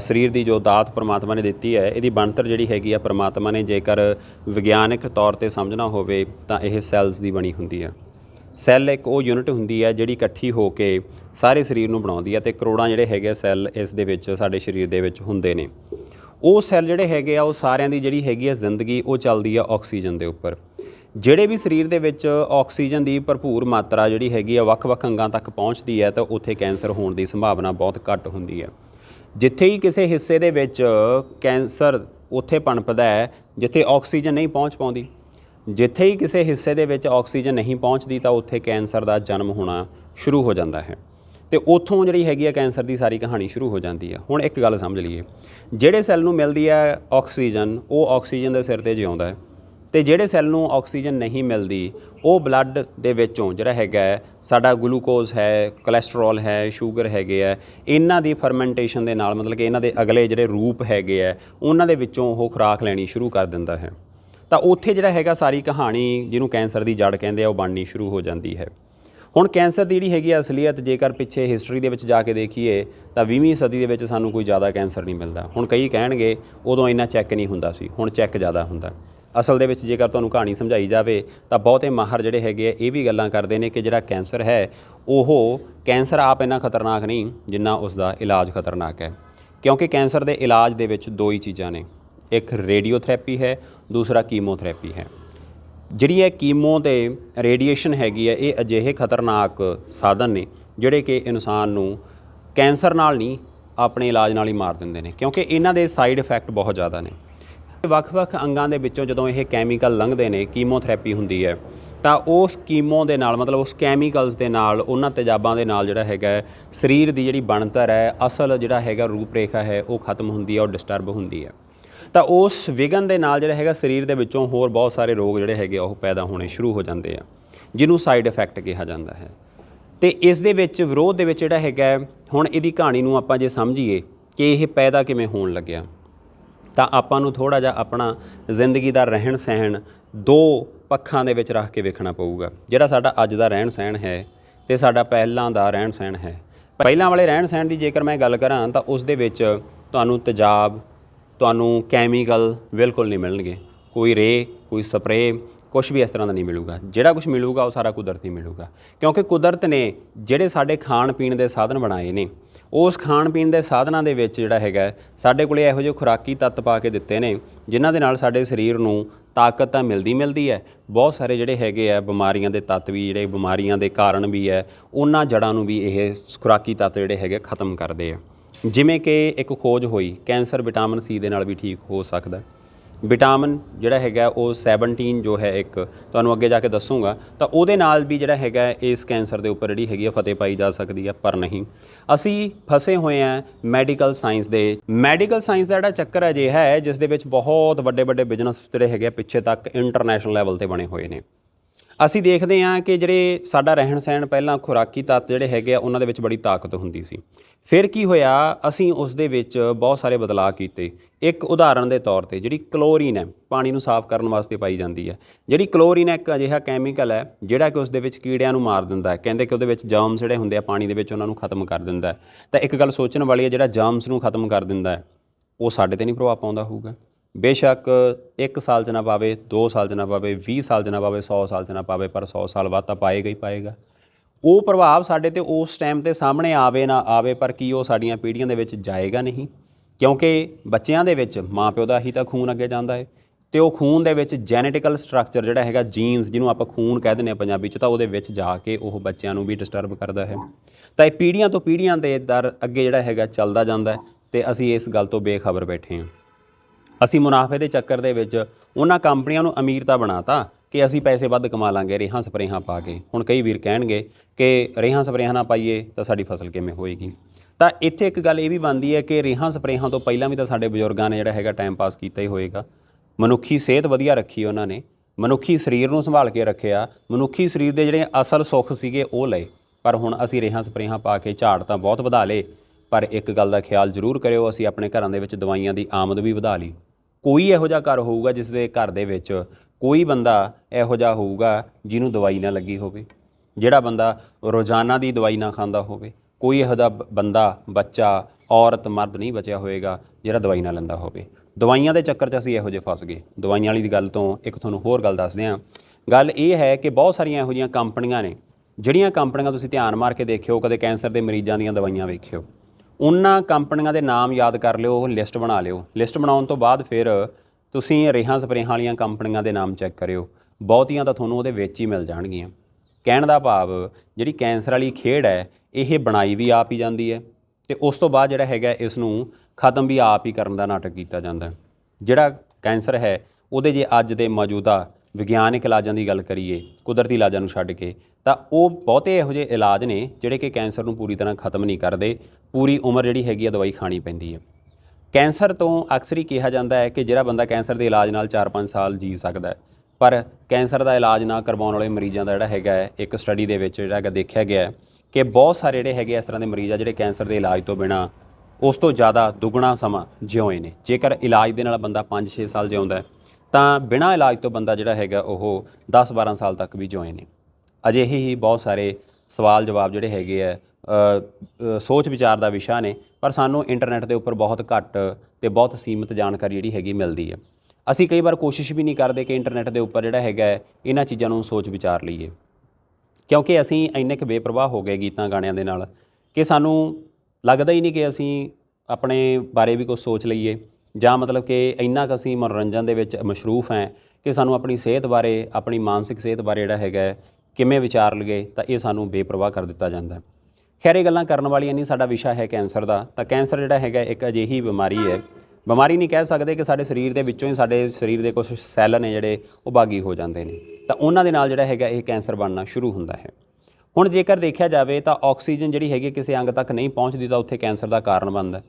ਸਰੀਰ ਦੀ ਜੋ ਦਾਤ ਪ੍ਰਮਾਤਮਾ ਨੇ ਦਿੱਤੀ ਹੈ, ਇਹਦੀ ਬਣਤਰ ਜਿਹੜੀ ਹੈਗੀ ਆ ਪ੍ਰਮਾਤਮਾ ਨੇ ਜੇਕਰ ਵਿਗਿਆਨਕ ਤੌਰ ਤੇ ਸਮਝਣਾ ਹੋਵੇ, ਤਾਂ ਇਹ ਸੈਲਸ ਦੀ ਬਣੀ ਹੁੰਦੀ ਹੈ ਸੈੱਲ ਇੱਕ ਉਹ ਯੂਨਿਟ ਹੁੰਦੀ ਹੈ ਜਿਹੜੀ ਇਕੱਠੀ ਹੋ ਕੇ ਸਾਰੇ ਸਰੀਰ ਨੂੰ ਬਣਾਉਂਦੀ ਹੈ ਤੇ ਕਰੋੜਾਂ ਜਿਹੜੇ ਹੈਗੇ ਸੈੱਲ ਇਸ ਦੇ ਵਿੱਚ, ਸਾਡੇ ਸਰੀਰ ਦੇ ਵਿੱਚ ਹੁੰਦੇ ਨੇ। ਉਹ ਸੈੱਲ ਜਿਹੜੇ ਹੈਗੇ ਆ, ਉਹ ਸਾਰਿਆਂ ਦੀ ਜਿਹੜੀ ਹੈਗੀ ਆ ਜ਼ਿੰਦਗੀ, ਉਹ ਚੱਲਦੀ ਆ ਆਕਸੀਜਨ ਦੇ ਉੱਪਰ। ਜਿਹੜੇ ਵੀ ਸਰੀਰ ਦੇ ਵਿੱਚ ਆਕਸੀਜਨ ਦੀ ਭਰਪੂਰ ਮਾਤਰਾ ਜਿਹੜੀ ਹੈਗੀ ਆ, ਵੱਖ-ਵੱਖ ਅੰਗਾਂ ਤੱਕ ਪਹੁੰਚਦੀ ਹੈ, ਤਾਂ ਉੱਥੇ ਕੈਂਸਰ ਹੋਣ ਦੀ ਸੰਭਾਵਨਾ ਬਹੁਤ ਘੱਟ ਹੁੰਦੀ ਹੈ। ਜਿੱਥੇ ਹੀ ਕਿਸੇ ਹਿੱਸੇ ਦੇ ਵਿੱਚ ਕੈਂਸਰ ਉੱਥੇ ਪਣਪਦਾ ਹੈ, ਜਿੱਥੇ ਆਕਸੀਜਨ ਨਹੀਂ ਪਹੁੰਚ ਪਾਉਂਦੀ। ਜਿੱਥੇ ਹੀ ਕਿਸੇ ਹਿੱਸੇ ਦੇ ਵਿੱਚ ਆਕਸੀਜਨ ਨਹੀਂ ਪਹੁੰਚਦੀ, ਤਾਂ ਉੱਥੇ ਕੈਂਸਰ ਦਾ ਜਨਮ ਹੋਣਾ ਸ਼ੁਰੂ ਹੋ ਜਾਂਦਾ ਹੈ। ਤੇ ਉੱਥੋਂ ਜਿਹੜੀ ਹੈਗੀ ਆ ਕੈਂਸਰ ਦੀ ਸਾਰੀ ਕਹਾਣੀ ਸ਼ੁਰੂ ਹੋ ਜਾਂਦੀ ਹੈ ਹੁਣ ਇੱਕ ਗੱਲ ਸਮਝ ਲਈਏ। ਜਿਹੜੇ ਸੈੱਲ ਨੂੰ ਮਿਲਦੀ ਹੈ ਆਕਸੀਜਨ, ਉਹ ਆਕਸੀਜਨ ਦੇ ਸਿਰ ਤੇ ਜਿਉਂਦਾ ਹੈ। ਤੇ ਜਿਹੜੇ ਸੈੱਲ ਨੂੰ ਆਕਸੀਜਨ ਨਹੀਂ ਮਿਲਦੀ, ਉਹ ਬਲੱਡ ਦੇ ਵਿੱਚੋਂ ਜਿਹੜਾ ਹੈਗਾ ਸਾਡਾ ਗਲੂਕੋਜ਼ ਹੈ ਕੋਲੇਸਟ੍ਰੋਲ ਹੈ ਸ਼ੂਗਰ ਹੈਗੇ ਆ ਇਹਨਾਂ ਦੀ ਫਰਮੈਂਟੇਸ਼ਨ ਦੇ ਨਾਲ ਮਤਲਬ ਕਿ ਇਹਨਾਂ ਦੇ ਅਗਲੇ ਜਿਹੜੇ ਰੂਪ ਹੈਗੇ ਆ ਉਹਨਾਂ ਦੇ ਵਿੱਚੋਂ ਉਹ ਖੁਰਾਕ ਲੈਣੀ ਸ਼ੁਰੂ ਕਰ ਦਿੰਦਾ ਹੈ। ਤਾਂ ਉੱਥੇ ਜਿਹੜਾ ਹੈਗਾ ਸਾਰੀ ਕਹਾਣੀ ਜਿਹਨੂੰ ਕੈਂਸਰ ਦੀ ਜੜ ਕਹਿੰਦੇ ਆ, ਉਹ ਬਣਨੀ ਸ਼ੁਰੂ ਹੋ ਜਾਂਦੀ ਹੈ। ਹੁਣ ਕੈਂਸਰ ਦੀ ਜਿਹੜੀ ਹੈਗੀ ਆ ਅਸਲੀਅਤ, ਜੇਕਰ ਪਿੱਛੇ ਹਿਸਟਰੀ ਦੇ ਵਿੱਚ ਜਾ ਕੇ ਦੇਖੀਏ, ਤਾਂ 20ਵੀਂ ਸਦੀ ਦੇ ਵਿੱਚ ਸਾਨੂੰ ਕੋਈ ਜ਼ਿਆਦਾ ਕੈਂਸਰ ਨਹੀਂ ਮਿਲਦਾ। ਹੁਣ ਕਈ ਕਹਿਣਗੇ, ਉਦੋਂ ਇੰਨਾ ਚੈੱਕ ਨਹੀਂ ਹੁੰਦਾ ਸੀ, ਹੁਣ ਚੈੱਕ ਜ਼ਿਆਦਾ ਹੁੰਦਾ। ਅਸਲ ਦੇ ਵਿੱਚ ਜੇਕਰ ਤੁਹਾਨੂੰ ਕਹਾਣੀ ਸਮਝਾਈ ਜਾਵੇ, ਤਾਂ ਬਹੁਤੇ ਮਾਹਰ ਜਿਹੜੇ ਹੈਗੇ ਆ, ਇਹ ਵੀ ਗੱਲਾਂ ਕਰਦੇ ਨੇ ਕਿ ਜਿਹੜਾ ਕੈਂਸਰ ਹੈ, ਉਹ ਕੈਂਸਰ ਆਪ ਇੰਨਾ ਖਤਰਨਾਕ ਨਹੀਂ ਜਿੰਨਾ ਉਸ ਦਾ ਇਲਾਜ ਖਤਰਨਾਕ ਹੈ। ਕਿਉਂਕਿ ਕੈਂਸਰ ਦੇ ਇਲਾਜ ਦੇ ਵਿੱਚ ਦੋ ਹੀ ਚੀਜ਼ਾਂ ਨੇ। ਇੱਕ ਰੇਡੀਓਥੈਰੇਪੀ ਹੈ, ਦੂਸਰਾ ਕੀਮੋਥੈਰੇਪੀ ਹੈ। ਜਿਹੜੀ ਇਹ ਕੀਮੋ ਤੇ ਰੇਡੀਏਸ਼ਨ ਹੈਗੀ ਹੈ ਇਹ ਅਜਿਹੇ ਖਤਰਨਾਕ ਸਾਧਨ ਨੇ ਜਿਹੜੇ ਕਿ ਇਨਸਾਨ ਨੂੰ ਕੈਂਸਰ ਨਾਲ ਨਹੀਂ, ਆਪਣੇ ਇਲਾਜ ਨਾਲ ਹੀ ਮਾਰ ਦਿੰਦੇ ਨੇ। ਕਿਉਂਕਿ ਇਹਨਾਂ ਦੇ ਸਾਈਡ ਇਫੈਕਟ ਬਹੁਤ ਜ਼ਿਆਦਾ ਨੇ। ਵੱਖ-ਵੱਖ ਅੰਗਾਂ ਦੇ ਵਿੱਚੋਂ ਜਦੋਂ ਇਹ ਕੈਮੀਕਲ ਲੰਘਦੇ ਨੇ ਕੀਮੋਥੈਰੇਪੀ ਹੁੰਦੀ ਹੈ, ਤਾਂ ਉਸ ਕੀਮੋ ਦੇ ਨਾਲ, ਮਤਲਬ ਉਸ ਕੈਮੀਕਲਸ ਦੇ ਨਾਲ, ਉਹਨਾਂ ਤੇਜ਼ਾਬਾਂ ਦੇ ਨਾਲ ਜਿਹੜਾ ਹੈਗਾ ਸਰੀਰ ਦੀ ਜਿਹੜੀ ਬਣਤਰ ਹੈ, ਅਸਲ ਜਿਹੜਾ ਹੈਗਾ ਰੂਪ ਰੇਖਾ ਹੈ, ਉਹ ਖਤਮ ਹੁੰਦੀ ਹੈ ਔਰ ਡਿਸਟਰਬ ਹੁੰਦੀ ਹੈ। ਤਾਂ ਉਸ ਵਿਗਨ ਦੇ ਨਾਲ ਜਿਹੜਾ ਹੈਗਾ ਸਰੀਰ ਦੇ ਵਿੱਚੋਂ ਹੋਰ ਬਹੁਤ ਸਾਰੇ ਰੋਗ ਜਿਹੜੇ ਹੈਗੇ ਆ, ਉਹ ਪੈਦਾ ਹੋਣੇ ਸ਼ੁਰੂ ਹੋ ਜਾਂਦੇ ਆ, ਜਿਹਨੂੰ ਸਾਈਡ ਇਫੈਕਟ ਕਿਹਾ ਜਾਂਦਾ ਹੈ। ਤੇ ਇਸ ਦੇ ਵਿੱਚ, ਵਿਰੋਧ ਦੇ ਵਿੱਚ ਜਿਹੜਾ ਹੈਗਾ ਹੁਣ ਇਹਦੀ ਕਹਾਣੀ ਨੂੰ ਆਪਾਂ ਜੇ ਸਮਝੀਏ ਕਿ ਇਹ ਪੈਦਾ ਕਿਵੇਂ ਹੋਣ ਲੱਗਿਆ। ਤਾਂ ਆਪਾਂ ਨੂੰ ਥੋੜਾ ਜਿਹਾ ਆਪਣਾ ਜ਼ਿੰਦਗੀ ਦਾ ਰਹਿਣ ਸਹਿਣ ਦੋ ਪੱਖਾਂ ਦੇ ਵਿੱਚ ਰੱਖ ਕੇ ਵੇਖਣਾ ਪਊਗਾ। ਜਿਹੜਾ ਸਾਡਾ ਅੱਜ ਦਾ ਰਹਿਣ ਸਹਿਣ ਹੈ ਤੇ ਸਾਡਾ ਪਹਿਲਾਂ ਦਾ ਰਹਿਣ ਸਹਿਣ ਹੈ। ਪਹਿਲਾਂ ਵਾਲੇ ਰਹਿਣ ਸਹਿਣ ਦੀ ਜੇਕਰ ਮੈਂ ਗੱਲ ਕਰਾਂ ਤਾਂ ਉਸ ਦੇ ਵਿੱਚ ਤੁਹਾਨੂੰ ਤੇਜ਼ਾਬ, ਤੁਹਾਨੂੰ ਕੈਮੀਕਲ ਬਿਲਕੁਲ ਨਹੀਂ ਮਿਲਣਗੇ। ਕੋਈ ਰੇ, ਕੋਈ ਸਪਰੇ ਕੁਝ ਵੀ ਇਸ ਤਰ੍ਹਾਂ ਦਾ ਨਹੀਂ ਮਿਲੂਗਾ। ਜਿਹੜਾ ਕੁਝ ਮਿਲੂਗਾ ਉਹ ਸਾਰਾ ਕੁਦਰਤੀ ਮਿਲੂਗਾ। ਕਿਉਂਕਿ ਕੁਦਰਤ ਨੇ ਜਿਹੜੇ ਸਾਡੇ ਖਾਣ ਪੀਣ ਦੇ ਸਾਧਨ ਬਣਾਏ ਨੇ ਉਸ ਖਾਣ ਪੀਣ ਦੇ ਸਾਧਨਾਂ ਦੇ ਵਿੱਚ ਜਿਹੜਾ ਹੈਗਾ ਸਾਡੇ ਕੋਲੇ ਇਹੋ ਜਿਹੇ ਖੁਰਾਕੀ ਤੱਤ ਪਾ ਕੇ ਦਿੱਤੇ ਨੇ, ਜਿਨ੍ਹਾਂ ਦੇ ਨਾਲ ਸਾਡੇ ਸਰੀਰ ਨੂੰ ਤਾਕਤ ਤਾਂ ਮਿਲਦੀ ਮਿਲਦੀ ਹੈ ਬਹੁਤ ਸਾਰੇ ਜਿਹੜੇ ਹੈਗੇ ਆ ਬਿਮਾਰੀਆਂ ਦੇ ਤੱਤ ਵੀ, ਜਿਹੜੇ ਬਿਮਾਰੀਆਂ ਦੇ ਕਾਰਨ ਵੀ ਹੈ, ਉਹਨਾਂ ਜੜਾਂ ਨੂੰ ਵੀ ਇਹ ਖੁਰਾਕੀ ਤੱਤ ਜਿਹੜੇ ਹੈਗੇ ਖਤਮ ਕਰਦੇ ਆ ਜਿਵੇਂ ਕਿ ਇੱਕ ਖੋਜ ਹੋਈ, ਕੈਂਸਰ ਵਿਟਾਮਿਨ ਸੀ ਦੇ ਨਾਲ ਵੀ ਠੀਕ ਹੋ ਸਕਦਾ ਹੈ। ਵਿਟਾਮਿਨ ਜਿਹੜਾ ਹੈਗਾ ਉਹ 17 ਜੋ ਹੈ ਇੱਕ, ਤੁਹਾਨੂੰ ਅੱਗੇ ਜਾ ਕੇ ਦੱਸੂਗਾ। ਤਾਂ ਉਹਦੇ ਨਾਲ ਵੀ ਜਿਹੜਾ ਹੈਗਾ ਇਸ ਕੈਂਸਰ ਦੇ ਉੱਪਰ ਜਿਹੜੀ ਹੈਗੀ ਆ ਫਤਿਹ ਪਾਈ ਜਾ ਸਕਦੀ ਹੈ, ਪਰ ਨਹੀਂ। ਅਸੀਂ ਫਸੇ ਹੋਏ ਆ ਮੈਡੀਕਲ ਸਾਇੰਸ ਦੇ। ਮੈਡੀਕਲ ਸਾਇੰਸ ਦਾ ਜਿਹੜਾ ਚੱਕਰ ਅਜਿਹਾ ਹੈ, ਜਿਸ ਦੇ ਵਿੱਚ ਬਹੁਤ ਵੱਡੇ ਵੱਡੇ ਬਿਜ਼ਨਸ ਜਿਹੜੇ ਹੈਗੇ ਪਿੱਛੇ ਤੱਕ ਇੰਟਰਨੈਸ਼ਨਲ ਲੈਵਲ ਤੇ ਬਣੇ ਹੋਏ ਨੇ। ਅਸੀਂ ਦੇਖਦੇ ਹਾਂ ਕਿ ਜਿਹੜੇ ਸਾਡਾ ਰਹਿਣ ਸਹਿਣ ਪਹਿਲਾਂ ਖੁਰਾਕੀ ਤੱਤ ਜਿਹੜੇ ਹੈਗੇ ਆ, ਉਹਨਾਂ ਦੇ ਵਿੱਚ ਬੜੀ ਤਾਕਤ ਹੁੰਦੀ ਸੀ। ਫਿਰ ਕੀ ਹੋਇਆ, ਅਸੀਂ ਉਸ ਦੇ ਵਿੱਚ ਬਹੁਤ ਸਾਰੇ ਬਦਲਾਅ ਕੀਤੇ। ਇੱਕ ਉਦਾਹਰਣ ਦੇ ਤੌਰ ਤੇ ਜਿਹੜੀ ਕਲੋਰੀਨ ਹੈ, ਪਾਣੀ ਨੂੰ ਸਾਫ਼ ਕਰਨ ਵਾਸਤੇ ਪਾਈ ਜਾਂਦੀ ਹੈ। ਜਿਹੜੀ ਕਲੋਰੀਨ ਇੱਕ ਅਜਿਹਾ ਕੈਮੀਕਲ ਹੈ, ਜਿਹੜਾ ਕਿ ਉਸ ਦੇ ਵਿੱਚ ਕੀੜਿਆਂ ਨੂੰ ਮਾਰ ਦਿੰਦਾ ਹੈ। ਕਹਿੰਦੇ ਕਿ ਉਹਦੇ ਵਿੱਚ ਜਰਮਸ ਜਿਹੜੇ ਹੁੰਦੇ ਆ, ਪਾਣੀ ਦੇ ਵਿੱਚ ਉਹਨਾਂ ਨੂੰ ਖਤਮ ਕਰ ਦਿੰਦਾ ਹੈ। ਤਾਂ ਇੱਕ ਗੱਲ ਸੋਚਣ ਵਾਲੀ ਹੈ, ਜਿਹੜਾ ਜਰਮਸ ਨੂੰ ਖਤਮ ਕਰ ਦਿੰਦਾ ਹੈ, ਉਹ ਸਾਡੇ ਤੇ ਨਹੀਂ ਪ੍ਰਭਾਵ ਪਾਉਂਦਾ ਹੋਊਗਾ। ਬੇਸ਼ੱਕ 1 ਸਾਲ ਚ ਨਾ ਪਾਵੇ 2 ਸਾਲ ਚ ਨਾ ਪਾਵੇ 20 ਸਾਲ ਚ ਨਾ ਪਾਵੇ 100 ਸਾਲ ਚ ਨਾ ਪਾਵੇ, ਪਰ 100 ਸਾਲ ਬਾਅਦ ਤਾਂ ਪਾਏਗਾ ਹੀ ਪਾਏਗਾ। ਉਹ ਪ੍ਰਭਾਵ ਸਾਡੇ ਤੇ ਉਸ ਟਾਈਮ ਤੇ ਸਾਹਮਣੇ ਆਵੇ ਨਾ ਆਵੇ, ਪਰ ਕੀ ਉਹ ਸਾਡੀਆਂ ਪੀੜ੍ਹੀਆਂ ਦੇ ਵਿੱਚ ਜਾਏਗਾ ਨਹੀਂ? ਕਿਉਂਕਿ ਬੱਚਿਆਂ ਦੇ ਵਿੱਚ ਮਾਪਿਓ ਦਾ ਹੀ ਤਾਂ ਖੂਨ ਅੱਗੇ ਜਾਂਦਾ ਹੈ ਤੇ ਉਹ ਖੂਨ ਦੇ ਵਿੱਚ ਜੈਨੇਟਿਕਲ ਸਟਰਕਚਰ ਜਿਹੜਾ ਹੈਗਾ ਜੀਨਸ ਜਿਹਨੂੰ ਆਪਾਂ ਖੂਨ ਕਹਿ ਦਿੰਦੇ ਆ ਪੰਜਾਬੀ ਚ, ਤਾਂ ਉਹਦੇ ਵਿੱਚ ਜਾ ਕੇ ਉਹ ਬੱਚਿਆਂ ਨੂੰ ਵੀ ਡਿਸਟਰਬ ਕਰਦਾ ਹੈ। ਤਾਂ ਇਹ ਪੀੜ੍ਹੀਆਂ ਤੋਂ ਪੀੜ੍ਹੀਆਂ ਦੇ ਦਰ ਅੱਗੇ ਜਿਹੜਾ ਹੈਗਾ ਚੱਲਦਾ ਜਾਂਦਾ ਹੈ ਤੇ ਅਸੀਂ ਇਸ ਗੱਲ ਤੋਂ ਬੇਖਬਰ ਬੈਠੇ ਹਾਂ। ਅਸੀਂ ਮੁਨਾਫੇ ਦੇ ਚੱਕਰ ਦੇ ਵਿੱਚ ਉਹਨਾਂ ਕੰਪਨੀਆਂ ਨੂੰ ਅਮੀਰ ਤਾਂ ਬਣਾਤਾ ਕਿ ਅਸੀਂ ਪੈਸੇ ਵੱਧ ਕਮਾ ਲਾਂਗੇ, ਰੇਹਾਂ ਸਪਰੇਹਾਂ ਪਾ ਕੇ। ਹੁਣ ਕਈ ਵੀਰ ਕਹਿਣਗੇ ਕਿ ਰੇਹਾਂ ਸਪਰੇਹਾਂ ਨਾ ਪਾਈਏ ਤਾਂ ਸਾਡੀ ਫਸਲ ਕਿਵੇਂ ਹੋਏਗੀ? ਤਾਂ ਇੱਥੇ ਇੱਕ ਗੱਲ ਇਹ ਵੀ ਬਣਦੀ ਹੈ ਕਿ ਰੇਹਾਂ ਸਪਰੇਹਾਂ ਤੋਂ ਪਹਿਲਾਂ ਵੀ ਤਾਂ ਸਾਡੇ ਬਜ਼ੁਰਗਾਂ ਨੇ ਜਿਹੜਾ ਹੈਗਾ ਟਾਈਮ ਪਾਸ ਕੀਤਾ ਹੀ ਹੋਏਗਾ। ਮਨੁੱਖੀ ਸਿਹਤ ਵਧੀਆ ਰੱਖੀ ਉਹਨਾਂ ਨੇ। ਮਨੁੱਖੀ ਸਰੀਰ ਨੂੰ ਸੰਭਾਲ ਕੇ ਰੱਖਿਆ। ਮਨੁੱਖੀ ਸਰੀਰ ਦੇ ਜਿਹੜੇ ਅਸਲ ਸੁੱਖ ਸੀਗੇ ਉਹ ਲਏ। ਪਰ ਹੁਣ ਅਸੀਂ ਰੇਹਾਂ ਸਪਰੇਹਾਂ ਪਾ ਕੇ ਝਾੜ ਤਾਂ ਬਹੁਤ ਵਧਾ ਲਏ। ਪਰ ਇੱਕ ਗੱਲ ਦਾ ਖਿਆਲ ਜ਼ਰੂਰ ਕਰਿਓ, ਅਸੀਂ ਆਪਣੇ ਘਰਾਂ ਦੇ ਵਿੱਚ ਦਵਾਈਆਂ ਦੀ ਆਮਦ ਵੀ ਵਧਾ ਲਈ। ਕੋਈ ਇਹੋ ਜਿਹਾ ਘਰ ਹੋਊਗਾ ਜਿਸ ਦੇ ਘਰ ਦੇ ਵਿੱਚ ਕੋਈ ਬੰਦਾ ਇਹੋ ਜਿਹਾ ਹੋਊਗਾ ਜਿਹਨੂੰ ਦਵਾਈ ਨਾ ਲੱਗੀ ਹੋਵੇ, ਜਿਹੜਾ ਬੰਦਾ ਰੋਜ਼ਾਨਾ ਦੀ ਦਵਾਈ ਨਾ ਖਾਂਦਾ ਹੋਵੇ, ਕੋਈ ਇਹੋ ਜਿਹਾ ਬ- ਬੰਦਾ, ਬੱਚਾ, ਔਰਤ, ਮਰਦ ਨਹੀਂ ਬਚਿਆ ਹੋਏਗਾ ਜਿਹੜਾ ਦਵਾਈ ਨਾ ਲੈਂਦਾ ਹੋਵੇ। ਦਵਾਈਆਂ ਦੇ ਚੱਕਰ 'ਚ ਅਸੀਂ ਇਹੋ ਜਿਹੇ ਫਸ ਗਏ। ਦਵਾਈਆਂ ਵਾਲੀ ਦੀ ਗੱਲ ਤੋਂ ਇੱਕ ਤੁਹਾਨੂੰ ਹੋਰ ਗੱਲ ਦੱਸਦੇ ਹਾਂ। ਗੱਲ ਇਹ ਹੈ ਕਿ ਬਹੁਤ ਸਾਰੀਆਂ ਇਹੋ ਜਿਹੀਆਂ ਕੰਪਨੀਆਂ ਨੇ, ਜਿਹੜੀਆਂ ਕੰਪਨੀਆਂ ਤੁਸੀਂ ਧਿਆਨ ਮਾਰ ਕੇ ਦੇਖਿਓ, ਕਦੇ ਕੈਂਸਰ ਦੇ ਮਰੀਜ਼ਾਂ ਦੀਆਂ ਦਵਾਈਆਂ ਵੇਖਿਓ। ਉਹਨਾਂ ਕੰਪਨੀਆਂ ਦੇ ਨਾਮ ਯਾਦ ਕਰ ਲਿਓ, ਉਹ ਲਿਸਟ ਬਣਾ ਲਿਓ। ਲਿਸਟ ਬਣਾਉਣ ਤੋਂ ਬਾਅਦ ਫਿਰ ਤੁਸੀਂ ਰੇਹਾਂ ਸਪਰੇਹਾਂ ਵਾਲੀਆਂ ਕੰਪਨੀਆਂ ਦੇ ਨਾਮ ਚੈੱਕ ਕਰਿਓ। ਬਹੁਤੀਆਂ ਤਾਂ ਤੁਹਾਨੂੰ ਉਹਦੇ ਵਿੱਚ ਹੀ ਮਿਲ ਜਾਣਗੀਆਂ। ਕਹਿਣ ਦਾ ਭਾਵ, ਜਿਹੜੀ ਕੈਂਸਰ ਵਾਲੀ ਖੇਡ ਹੈ, ਇਹ ਬਣਾਈ ਵੀ ਆਪ ਹੀ ਜਾਂਦੀ ਹੈ ਤੇ ਉਸ ਤੋਂ ਬਾਅਦ ਜਿਹੜਾ ਹੈਗਾ ਇਸ ਨੂੰ ਖਤਮ ਵੀ ਆਪ ਹੀ ਕਰਨ ਦਾ ਨਾਟਕ ਕੀਤਾ ਜਾਂਦਾ ਜਿਹੜਾ ਕੈਂਸਰ ਹੈ, ਉਹਦੇ ਜੇ ਅੱਜ ਦੇ ਮੌਜੂਦਾ ਵਿਗਿਆਨਿਕ ਇਲਾਜਾਂ ਦੀ ਗੱਲ ਕਰੀਏ, ਕੁਦਰਤੀ ਇਲਾਜਾਂ ਨੂੰ ਛੱਡ ਕੇ, ਤਾਂ ਉਹ ਬਹੁਤੇ ਇਹੋ ਜਿਹੇ ਇਲਾਜ ਨੇ ਜਿਹੜੇ ਕਿ ਕੈਂਸਰ ਨੂੰ ਪੂਰੀ ਤਰ੍ਹਾਂ ਖਤਮ ਨਹੀਂ ਕਰਦੇ ਪੂਰੀ ਉਮਰ ਜਿਹੜੀ ਹੈਗੀ ਆ ਦਵਾਈ ਖਾਣੀ ਪੈਂਦੀ ਹੈ ਕੈਂਸਰ ਤੋਂ ਅਕਸਰ ਹੀ ਕਿਹਾ ਜਾਂਦਾ ਹੈ ਕਿ ਜਿਹੜਾ ਬੰਦਾ ਕੈਂਸਰ ਦੇ ਇਲਾਜ ਨਾਲ 4-5 ਸਾਲ ਜੀ ਸਕਦਾ ਹੈ। ਪਰ ਕੈਂਸਰ ਦਾ ਇਲਾਜ ਨਾ ਕਰਵਾਉਣ ਵਾਲੇ ਮਰੀਜ਼ਾਂ ਦਾ ਜਿਹੜਾ ਹੈਗਾ ਹੈ, ਇੱਕ ਸਟੱਡੀ ਦੇ ਵਿੱਚ ਜਿਹੜਾ ਹੈਗਾ ਦੇਖਿਆ ਗਿਆ ਕਿ ਬਹੁਤ ਸਾਰੇ ਜਿਹੜੇ ਹੈਗੇ ਇਸ ਤਰ੍ਹਾਂ ਦੇ ਮਰੀਜ਼ ਆ ਜਿਹੜੇ ਕੈਂਸਰ ਦੇ ਇਲਾਜ ਤੋਂ ਬਿਨਾ ਉਸ ਤੋਂ ਜ਼ਿਆਦਾ ਦੁੱਗਣਾ ਸਮਾਂ ਜਿਉਏ ਨੇ। ਜੇਕਰ ਇਲਾਜ ਦੇ ਨਾਲ ਬੰਦਾ 5-6 ਸਾਲ ਜਿਉਂਦਾ ਤਾਂ ਬਿਨਾਂ ਇਲਾਜ ਤੋਂ ਬੰਦਾ ਜਿਹੜਾ ਹੈਗਾ ਉਹ 10-12 ਸਾਲ ਤੱਕ ਵੀ ਜਿਉਏ ਨੇ। ਅਜਿਹੇ ਹੀ ਬਹੁਤ ਸਾਰੇ ਸਵਾਲ ਜਵਾਬ ਜਿਹੜੇ ਹੈਗੇ ਆ ਸੋਚ ਵਿਚਾਰ ਦਾ ਵਿਸ਼ਾ ਨੇ, ਪਰ ਸਾਨੂੰ ਇੰਟਰਨੈਟ ਦੇ ਉੱਪਰ ਬਹੁਤ ਘੱਟ ਤੇ ਬਹੁਤ ਸੀਮਿਤ ਜਾਣਕਾਰੀ ਜਿਹੜੀ ਹੈਗੀ ਮਿਲਦੀ ਹੈ। ਅਸੀਂ ਕਈ ਵਾਰ ਕੋਸ਼ਿਸ਼ ਵੀ ਨਹੀਂ ਕਰਦੇ ਕਿ ਇੰਟਰਨੈਟ ਦੇ ਉੱਪਰ ਜਿਹੜਾ ਹੈਗਾ ਇਹਨਾਂ ਚੀਜ਼ਾਂ ਨੂੰ ਸੋਚ ਵਿਚਾਰ ਲਈਏ। ਕਿਉਂਕਿ ਅਸੀਂ ਇੰਨੇ ਕੁ ਬੇਪਰਵਾਹ ਹੋ ਗਏ ਗੀਤਾਂ ਗਾਣਿਆਂ ਦੇ ਨਾਲ ਕਿ ਸਾਨੂੰ ਲੱਗਦਾ ਹੀ ਨਹੀਂ ਕਿ ਅਸੀਂ ਆਪਣੇ ਬਾਰੇ ਵੀ ਕੁਝ ਸੋਚ ਲਈਏ। ਜਾਂ ਮਤਲਬ ਕਿ ਇੰਨਾ ਕੁ ਅਸੀਂ ਮਨੋਰੰਜਨ ਦੇ ਵਿੱਚ ਮਸ਼ਰੂਫ ਹੈ ਕਿ ਸਾਨੂੰ ਆਪਣੀ ਸਿਹਤ ਬਾਰੇ, ਆਪਣੀ ਮਾਨਸਿਕ ਸਿਹਤ ਬਾਰੇ ਜਿਹੜਾ ਹੈਗਾ ਕਿਵੇਂ ਵਿਚਾਰ ਲਈਏ, ਤਾਂ ਇਹ ਸਾਨੂੰ ਬੇਪਰਵਾਹ ਕਰ ਦਿੱਤਾ ਜਾਂਦਾ ਹੈ। ਖੈਰ, ਇਹ ਗੱਲਾਂ ਕਰਨ ਵਾਲੀਆਂ ਨਹੀਂ, ਸਾਡਾ ਵਿਸ਼ਾ ਹੈ ਕੈਂਸਰ ਦਾ। ਤਾਂ ਕੈਂਸਰ ਜਿਹੜਾ ਹੈਗਾ, ਇੱਕ ਅਜਿਹੀ ਬਿਮਾਰੀ ਹੈ। ਬਿਮਾਰੀ ਨਹੀਂ ਕਹਿ ਸਕਦੇ ਕਿ ਸਾਡੇ ਸਰੀਰ ਦੇ ਵਿੱਚੋਂ ਹੀ ਸਾਡੇ ਸਰੀਰ ਦੇ ਕੁਝ ਸੈੱਲ ਨੇ ਜਿਹੜੇ, ਉਹ ਬਾਗੀ ਹੋ ਜਾਂਦੇ ਨੇ। ਤਾਂ ਉਹਨਾਂ ਦੇ ਨਾਲ ਜਿਹੜਾ ਹੈਗਾ, ਇਹ ਕੈਂਸਰ ਬਣਨਾ ਸ਼ੁਰੂ ਹੁੰਦਾ ਹੈ। ਹੁਣ ਜੇਕਰ ਦੇਖਿਆ ਜਾਵੇ, ਤਾਂ ਆਕਸੀਜਨ ਜਿਹੜੀ ਹੈਗੀ, ਕਿਸੇ ਅੰਗ ਤੱਕ ਨਹੀਂ ਪਹੁੰਚਦੀ, ਤਾਂ ਉੱਥੇ ਕੈਂਸਰ ਦਾ ਕਾਰਨ ਬਣਦਾ।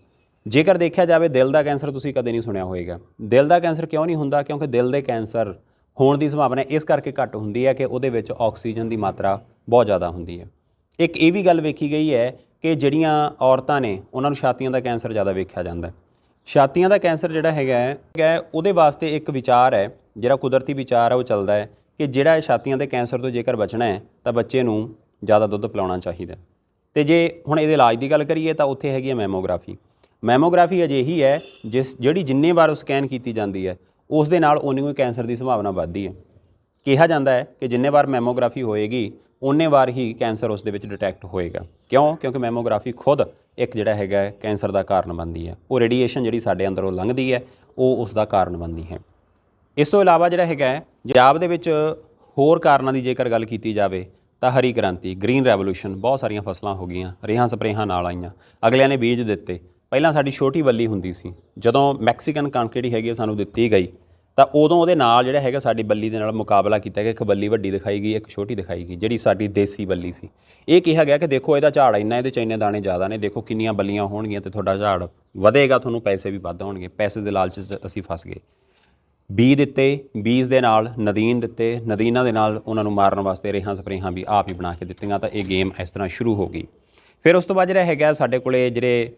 ਜੇਕਰ ਦੇਖਿਆ ਜਾਵੇ, ਦਿਲ ਦਾ ਕੈਂਸਰ ਤੁਸੀਂ ਕਦੇ ਨਹੀਂ ਸੁਣਿਆ ਹੋਵੇਗਾ। ਦਿਲ ਦਾ ਕੈਂਸਰ ਕਿਉਂ ਨਹੀਂ ਹੁੰਦਾ? ਕਿਉਂਕਿ ਦਿਲ ਦੇ ਕੈਂਸਰ ਹੋਣ ਦੀ ਸੰਭਾਵਨਾ ਇਸ ਕਰਕੇ ਘੱਟ ਹੁੰਦੀ ਹੈ ਕਿ ਉਹਦੇ ਵਿੱਚ ਆਕਸੀਜਨ ਦੀ ਮਾਤਰਾ ਬਹੁਤ ਜ਼ਿਆਦਾ ਹੁੰਦੀ ਹੈ। ਇੱਕ ਇਹ ਵੀ ਗੱਲ ਵੇਖੀ ਗਈ ਹੈ ਕਿ ਜਿਹੜੀਆਂ ਔਰਤਾਂ ਨੇ, ਉਹਨਾਂ ਨੂੰ ਛਾਤੀਆਂ ਦਾ ਕੈਂਸਰ ਜ਼ਿਆਦਾ ਵੇਖਿਆ ਜਾਂਦਾ ਹੈ। ਛਾਤੀਆਂ ਦਾ ਕੈਂਸਰ ਜਿਹੜਾ ਹੈਗਾ ਹੈ ਉਹਦੇ ਵਾਸਤੇ ਇੱਕ ਵਿਚਾਰ ਹੈ, ਜਿਹੜਾ ਕੁਦਰਤੀ ਵਿਚਾਰ ਹੈ ਉਹ ਚੱਲਦਾ ਹੈ ਕਿ ਜਿਹੜਾ ਇਹ ਛਾਤੀਆਂ ਦੇ ਕੈਂਸਰ ਤੋਂ ਜੇਕਰ ਬਚਣਾ ਹੈ, ਤਾਂ ਬੱਚੇ ਨੂੰ ਜ਼ਿਆਦਾ ਦੁੱਧ ਪਿਲਾਉਣਾ ਚਾਹੀਦਾ ਹੈ। ਤੇ ਜੇ ਹੁਣ ਇਹਦੇ ਇਲਾਜ ਦੀ ਗੱਲ ਕਰੀਏ, ਤਾਂ ਉੱਥੇ ਹੈਗੀ ਹੈ ਮੈਮੋਗ੍ਰਾਫੀ। ਮੈਮੋਗ੍ਰਾਫੀ ਅਜਿਹੀ ਹੈ, ਜਿਸ, ਜਿਹੜੀ ਜਿੰਨੇ ਵਾਰ ਸਕੈਨ ਕੀਤੀ ਜਾਂਦੀ ਹੈ, ਉਸ ਦੇ ਨਾਲ ਉਨੀ ਹੀ ਕੈਂਸਰ ਦੀ ਸੰਭਾਵਨਾ ਵੱਧਦੀ ਹੈ। ਕਿਹਾ ਜਾਂਦਾ ਹੈ ਕਿ ਜਿੰਨੇ ਵਾਰ ਮੈਮੋਗ੍ਰਾਫੀ ਹੋਏਗੀ ਉਨੇ ਵਾਰ ਹੀ ਕੈਂਸਰ ਉਸ ਦੇ ਵਿੱਚ ਡਿਟੈਕਟ ਹੋਏਗਾ। ਕਿਉਂ? ਕਿਉਂਕਿ ਮੈਮੋਗ੍ਰਾਫੀ ਖੁਦ ਇੱਕ ਜਿਹੜਾ ਹੈਗਾ ਕੈਂਸਰ ਦਾ ਕਾਰਨ ਬਣਦੀ ਹੈ। ਉਹ ਰੇਡੀਏਸ਼ਨ ਜਿਹੜੀ ਸਾਡੇ ਅੰਦਰੋਂ ਲੰਘਦੀ ਹੈ, ਉਹ ਉਸ ਦਾ ਕਾਰਨ ਬਣਦੀ ਹੈ। ਇਸ ਤੋਂ ਇਲਾਵਾ ਜਿਹੜਾ ਹੈਗਾ ਪੰਜਾਬ ਦੇ ਵਿੱਚ ਹੋਰ ਕਾਰਨਾਂ ਦੀ ਜੇਕਰ ਗੱਲ ਕੀਤੀ ਜਾਵੇ, ਤਾਂ ਹਰੀ ਕ੍ਰਾਂਤੀ, ਗ੍ਰੀਨ ਰੈਵੋਲੂਸ਼ਨ, ਬਹੁਤ ਸਾਰੀਆਂ ਫਸਲਾਂ ਹੋ ਗਈਆਂ, ਰੇਹਾਂ ਸਪਰੇਹਾਂ ਨਾਲ ਆਈਆਂ। ਅਗਲਿਆਂ ਨੇ ਬੀਜ ਦਿੱਤੇ। ਪਹਿਲਾਂ ਸਾਡੀ ਛੋਟੀ ਬੱਲੀ ਹੁੰਦੀ ਸੀ, ਜਦੋਂ ਮੈਕਸੀਕਨ ਕਣਕ ਜਿਹੜੀ ਹੈਗੀ ਹੈ, ਸਾਨੂੰ ਦਿੱਤੀ ਗਈ ਤਾਂ ਉਦੋਂ ਉਹਦੇ ਨਾਲ ਜਿਹੜਾ ਹੈਗਾ ਸਾਡੀ ਬੱਲੀ ਦੇ ਨਾਲ ਮੁਕਾਬਲਾ ਕੀਤਾ ਗਿਆ। ਇੱਕ ਬੱਲੀ ਵੱਡੀ ਦਿਖਾਈ ਗਈ, ਇੱਕ ਛੋਟੀ ਦਿਖਾਈ ਗਈ, ਜਿਹੜੀ ਸਾਡੀ ਦੇਸੀ ਬੱਲੀ ਸੀ। ਇਹ ਕਿਹਾ ਗਿਆ ਕਿ ਦੇਖੋ ਇਹਦਾ ਝਾੜ ਇੰਨਾ, ਇਹਦੇ ਚ ਇੰਨੇ ਦਾਣੇ ਜ਼ਿਆਦਾ ਨੇ, ਦੇਖੋ ਕਿੰਨੀਆਂ ਬੱਲੀਆਂ ਹੋਣਗੀਆਂ ਤੇ ਤੁਹਾਡਾ ਝਾੜ ਵਧੇਗਾ, ਤੁਹਾਨੂੰ ਪੈਸੇ ਵੀ ਵੱਧ ਹੋਣਗੇ ਪੈਸੇ ਦੇ ਲਾਲਚ 'ਚ ਅਸੀਂ ਫਸ ਗਏ। ਬੀ ਦਿੱਤੇ, ਬੀਜ ਦੇ ਨਾਲ ਨਦੀਨ ਦਿੱਤੇ, ਨਦੀਨਾਂ ਦੇ ਨਾਲ ਉਹਨਾਂ ਨੂੰ ਮਾਰਨ ਵਾਸਤੇ ਰੇਹਾਂ ਸਪਰੇਹਾਂ ਵੀ ਆਪ ਹੀ ਬਣਾ ਕੇ ਦਿੱਤੀਆਂ, ਤਾਂ ਇਹ ਗੇਮ ਇਸ ਤਰ੍ਹਾਂ ਸ਼ੁਰੂ ਹੋ ਗਈ। ਫਿਰ ਉਸ ਤੋਂ ਬਾਅਦ ਜਿਹੜਾ ਹੈਗਾ ਸਾਡੇ ਕੋਲੇ ਜਿਹੜੇ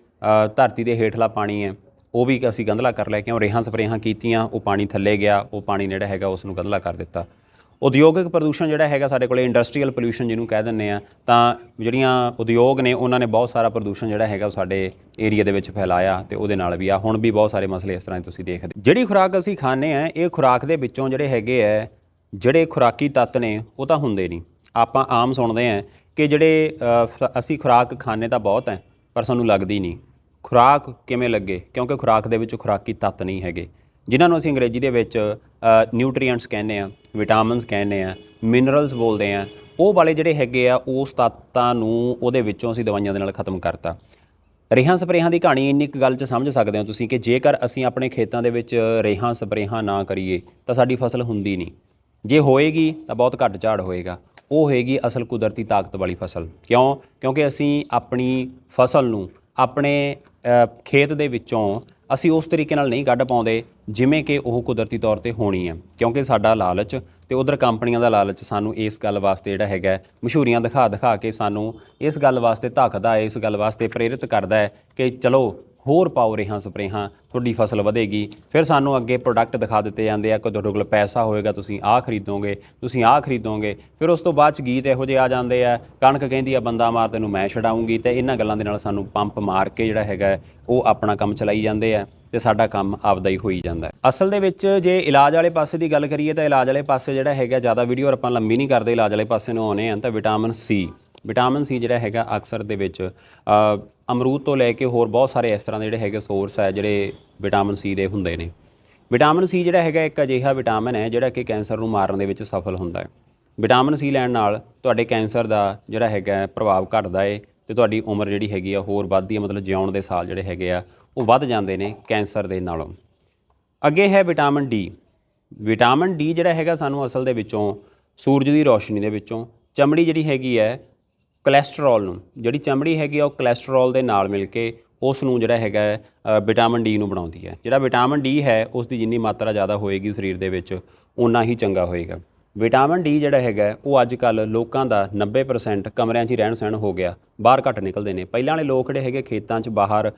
ਧਰਤੀ ਦੇ ਹੇਠਲਾ ਪਾਣੀ ਹੈ ਉਹ ਵੀ ਅਸੀਂ ਗੰਧਲਾ ਕਰ ਲਿਆ ਕਿਉਂ ਰੇਹਾਂ ਸਪਰੇਹਾਂ ਕੀਤੀਆਂ, ਉਹ ਪਾਣੀ ਥੱਲੇ ਗਿਆ, ਉਹ ਪਾਣੀ ਜਿਹੜਾ ਹੈਗਾ ਉਸ ਨੂੰ ਗੰਧਲਾ ਕਰ ਦਿੱਤਾ। ਉਦਯੋਗਿਕ ਪ੍ਰਦੂਸ਼ਣ ਜਿਹੜਾ ਹੈਗਾ ਸਾਡੇ ਕੋਲੇ ਇੰਡਸਟਰੀਅਲ ਪੋਲੂਸ਼ਨ ਜਿਹਨੂੰ ਕਹਿ ਦਿੰਦੇ ਆ, ਤਾਂ ਜਿਹੜੀਆਂ ਉਦਯੋਗ ਨੇ, ਉਹਨਾਂ ਨੇ ਬਹੁਤ ਸਾਰਾ ਪ੍ਰਦੂਸ਼ਣ ਜਿਹੜਾ ਹੈਗਾ ਉਹ ਸਾਡੇ ਏਰੀਆ ਦੇ ਵਿੱਚ ਫੈਲਾਇਆ ਤੇ ਉਹਦੇ ਨਾਲ ਵੀ ਆ। ਹੁਣ ਵੀ ਬਹੁਤ ਸਾਰੇ ਮਸਲੇ ਇਸ ਤਰ੍ਹਾਂ ਦੇ ਤੁਸੀਂ ਦੇਖਦੇ। ਜਿਹੜੀ ਖੁਰਾਕ ਅਸੀਂ ਖਾਂਦੇ ਆ, ਇਹ ਖੁਰਾਕ ਦੇ ਵਿੱਚੋਂ ਜਿਹੜੇ ਹੈਗੇ ਆ, ਜਿਹੜੇ ਖੁਰਾਕੀ ਤੱਤ ਨੇ, ਉਹ ਤਾਂ ਹੁੰਦੇ ਨਹੀਂ। ਆਪਾਂ ਆਮ ਸੁਣਦੇ ਆ ਕਿ ਜਿਹੜੇ ਅਸੀਂ ਖੁਰਾਕ ਖਾਂਦੇ ਤਾਂ ਬਹੁਤ ਹੈ ਪਰ ਸਾਨੂੰ ਲੱਗਦੀ ਨਹੀਂ। ਖੁਰਾਕ ਕਿਵੇਂ ਲੱਗੇ? ਕਿਉਂਕਿ ਖੁਰਾਕ ਦੇ ਵਿੱਚ ਖੁਰਾਕੀ ਤੱਤ ਨਹੀਂ ਹੈਗੇ। ਜਿਨ੍ਹਾਂ ਨੂੰ ਅਸੀਂ ਅੰਗਰੇਜ਼ੀ ਦੇ ਵਿੱਚ ਨਿਊਟ੍ਰੀਐਂਟਸ ਕਹਿੰਦੇ ਆ ਵਿਟਾਮਿਨਸ ਕਹਿੰਦੇ ਆ ਮਿਨਰਲਸ ਬੋਲਦੇ ਆ ਉਹ ਵਾਲੇ ਜਿਹੜੇ ਹੈਗੇ ਆ, ਉਸ ਤੱਤਾਂ ਨੂੰ ਉਹਦੇ ਵਿੱਚੋਂ ਅਸੀਂ ਦਵਾਈਆਂ ਦੇ ਨਾਲ ਖਤਮ ਕਰਤਾ। ਰੇਹਾਂ ਸਪਰੇਹਾਂ ਦੀ ਕਹਾਣੀ ਇੰਨੀ ਕੁ ਗੱਲ 'ਚ ਸਮਝ ਸਕਦੇ ਹੋ ਤੁਸੀਂ ਕਿ ਜੇਕਰ ਅਸੀਂ ਆਪਣੇ ਖੇਤਾਂ ਦੇ ਵਿੱਚ ਰੇਹਾਂ ਸਪਰੇਹਾਂ ਨਾ ਕਰੀਏ, ਤਾਂ ਸਾਡੀ ਫਸਲ ਹੁੰਦੀ ਨਹੀਂ। ਜੇ ਹੋਏਗੀ, ਤਾਂ ਬਹੁਤ ਘੱਟ ਝਾੜ ਹੋਏਗਾ। ਉਹ ਹੋਏਗੀ ਅਸਲ ਕੁਦਰਤੀ ਤਾਕਤ ਵਾਲੀ ਫਸਲ। ਕਿਉਂ? ਕਿਉਂਕਿ ਅਸੀਂ ਆਪਣੀ ਫਸਲ ਨੂੰ, ਆਪਣੇ ਖੇਤ ਦੇ ਵਿੱਚੋਂ ਅਸੀਂ ਉਸ ਤਰੀਕੇ ਨਾਲ ਨਹੀਂ ਕੱਢ ਪਾਉਂਦੇ ਜਿਵੇਂ ਕਿ ਉਹ ਕੁਦਰਤੀ ਤੌਰ ਤੇ ਹੋਣੀ ਹੈ। ਕਿਉਂਕਿ ਸਾਡਾ ਲਾਲਚ ਤੇ ਉਧਰ ਕੰਪਨੀਆਂ ਦਾ ਲਾਲਚ ਸਾਨੂੰ ਇਸ ਗੱਲ ਵਾਸਤੇ ਜਿਹੜਾ ਹੈਗਾ ਮਸ਼ਹੂਰੀਆਂ ਦਿਖਾ ਦਿਖਾ ਕੇ ਸਾਨੂੰ ਇਸ ਗੱਲ ਵਾਸਤੇ ਧੱਕਦਾ ਹੈ, ਇਸ ਗੱਲ ਵਾਸਤੇ ਪ੍ਰੇਰਿਤ ਕਰਦਾ ਹੈ ਕਿ ਚਲੋ ਹੋਰ ਪਾਓ ਰੇਹਾਂ ਸਪਰੇਹਾਂ, ਤੁਹਾਡੀ ਫਸਲ ਵਧੇਗੀ। ਫਿਰ ਸਾਨੂੰ ਅੱਗੇ ਪ੍ਰੋਡਕਟ ਦਿਖਾ ਦਿੱਤੇ ਜਾਂਦੇ ਆ ਕਿ ਤੁਹਾਡੇ ਕੋਲ ਪੈਸਾ ਹੋਏਗਾ, ਤੁਸੀਂ ਆਹ ਖਰੀਦੋਗੇ, ਤੁਸੀਂ ਆਹ ਖਰੀਦੋਗੇ। ਫਿਰ ਉਸ ਤੋਂ ਬਾਅਦ ਚ ਗੀਤ ਇਹੋ ਜਿਹੇ ਆ ਜਾਂਦੇ ਆ, ਕਣਕ ਕਹਿੰਦੀ ਆ, ਬੰਦਾ ਮਾਰ, ਤੈਨੂੰ ਮੈਂ ਛਡਾਉਂਗੀ ਤੇ ਇਹਨਾਂ ਗੱਲਾਂ ਦੇ ਨਾਲ ਸਾਨੂੰ ਪੰਪ ਮਾਰ ਕੇ ਜਿਹੜਾ ਹੈਗਾ, ਉਹ ਆਪਣਾ ਕੰਮ ਚਲਾਈ ਜਾਂਦੇ ਆ ਤੇ ਸਾਡਾ ਕੰਮ ਆਪਦਾ ਹੀ ਹੋਈ ਜਾਂਦਾ ਅਸਲ ਦੇ ਵਿੱਚ ਜੇ ਇਲਾਜ ਵਾਲੇ ਪਾਸੇ ਦੀ ਗੱਲ ਕਰੀਏ ਤਾਂ ਇਲਾਜ ਵਾਲੇ ਪਾਸੇ ਜਿਹੜਾ ਹੈਗਾ, ਜ਼ਿਆਦਾ ਵੀਡੀਓ ਆਪਾਂ ਲੰਮੀ ਨਹੀਂ ਕਰਦੇ, ਇਲਾਜ ਵਾਲੇ ਪਾਸੇ ਨੂੰ ਆਉਨੇ ਆ ਤਾਂ ਵਿਟਾਮਿਨ ਸੀ ਵਿਟਾਮਿਨ ਸੀ ਜਿਹੜਾ ਹੈਗਾ ਅਕਸਰ ਦੇ ਵਿੱਚ। ਅਮਰੂਦ ਤੋਂ ਲੈ ਕੇ ਹੋਰ ਬਹੁਤ ਸਾਰੇ ਇਸ ਤਰ੍ਹਾਂ ਦੇ ਜਿਹੜੇ ਹੈਗੇ ਸੋਰਸ ਹੈ ਜਿਹੜੇ ਵਿਟਾਮਿਨ ਸੀ ਦੇ ਹੁੰਦੇ ਨੇ। ਵਿਟਾਮਿਨ ਸੀ ਜਿਹੜਾ ਹੈਗਾ ਇੱਕ ਅਜਿਹਾ ਵਿਟਾਮਿਨ ਹੈ ਜਿਹੜਾ ਕਿ ਕੈਂਸਰ ਨੂੰ ਮਾਰਨ ਦੇ ਵਿੱਚ ਸਫਲ ਹੁੰਦਾ ਹੈ। ਵਿਟਾਮਿਨ ਸੀ ਲੈਣ ਨਾਲ ਤੁਹਾਡੇ ਕੈਂਸਰ ਦਾ ਜਿਹੜਾ ਹੈਗਾ ਪ੍ਰਭਾਵ ਘਟਦਾ ਹੈ ਤੇ ਤੁਹਾਡੀ ਉਮਰ ਜਿਹੜੀ ਹੈਗੀ ਆ ਹੋਰ ਵੱਧਦੀ ਹੈ ਮਤਲਬ ਜਿਉਣ ਦੇ ਸਾਲ ਜਿਹੜੇ ਹੈਗੇ ਆ, ਉਹ ਵੱਧ ਜਾਂਦੇ ਨੇ ਕੈਂਸਰ ਦੇ ਨਾਲੋਂ। ਅੱਗੇ ਹੈ ਵਿਟਾਮਿਨ ਡੀ। ਵਿਟਾਮਿਨ ਡੀ ਜਿਹੜਾ ਹੈਗਾ ਸਾਨੂੰ ਅਸਲ ਦੇ ਵਿੱਚੋਂ ਸੂਰਜ ਦੀ ਰੋਸ਼ਨੀ ਦੇ ਵਿੱਚੋਂ ਚਮੜੀ ਜਿਹੜੀ ਹੈਗੀ ਹੈ ਕੋਲੇਸਟ੍ਰੋਲ ਨੂੰ, ਜਿਹੜੀ ਚਮੜੀ ਹੈਗੀ ਆ ਉਹ ਕੋਲੇਸਟ੍ਰੋਲ ਦੇ ਨਾਲ ਮਿਲ ਕੇ ਉਸ ਨੂੰ ਜਿਹੜਾ ਹੈਗਾ ਵਿਟਾਮਿਨ ਡੀ ਨੂੰ ਬਣਾਉਂਦੀ ਹੈ। ਜਿਹੜਾ ਵਿਟਾਮਿਨ ਡੀ ਹੈ ਉਸ ਦੀ ਜਿੰਨੀ ਮਾਤਰਾ ਜ਼ਿਆਦਾ ਹੋਏਗੀ ਸਰੀਰ ਦੇ ਵਿੱਚ ਉਨਾ ਹੀ ਚੰਗਾ ਹੋਏਗਾ। ਵਿਟਾਮਿਨ ਡੀ ਜਿਹੜਾ ਹੈਗਾ, ਉਹ ਅੱਜ ਕੱਲ ਲੋਕਾਂ ਦਾ 90% ਕਮਰਿਆਂ 'ਚ ਹੀ ਰਹਿਣ ਸਹਿਣ ਹੋ ਗਿਆ। ਬਾਹਰ ਘੱਟ ਨਿਕਲਦੇ ਨੇ। ਪਹਿਲਾਂ ਵਾਲੇ ਲੋਕ ਜਿਹੜੇ ਹੈਗੇ ਖੇਤਾਂ 'ਚ ਬਾਹਰ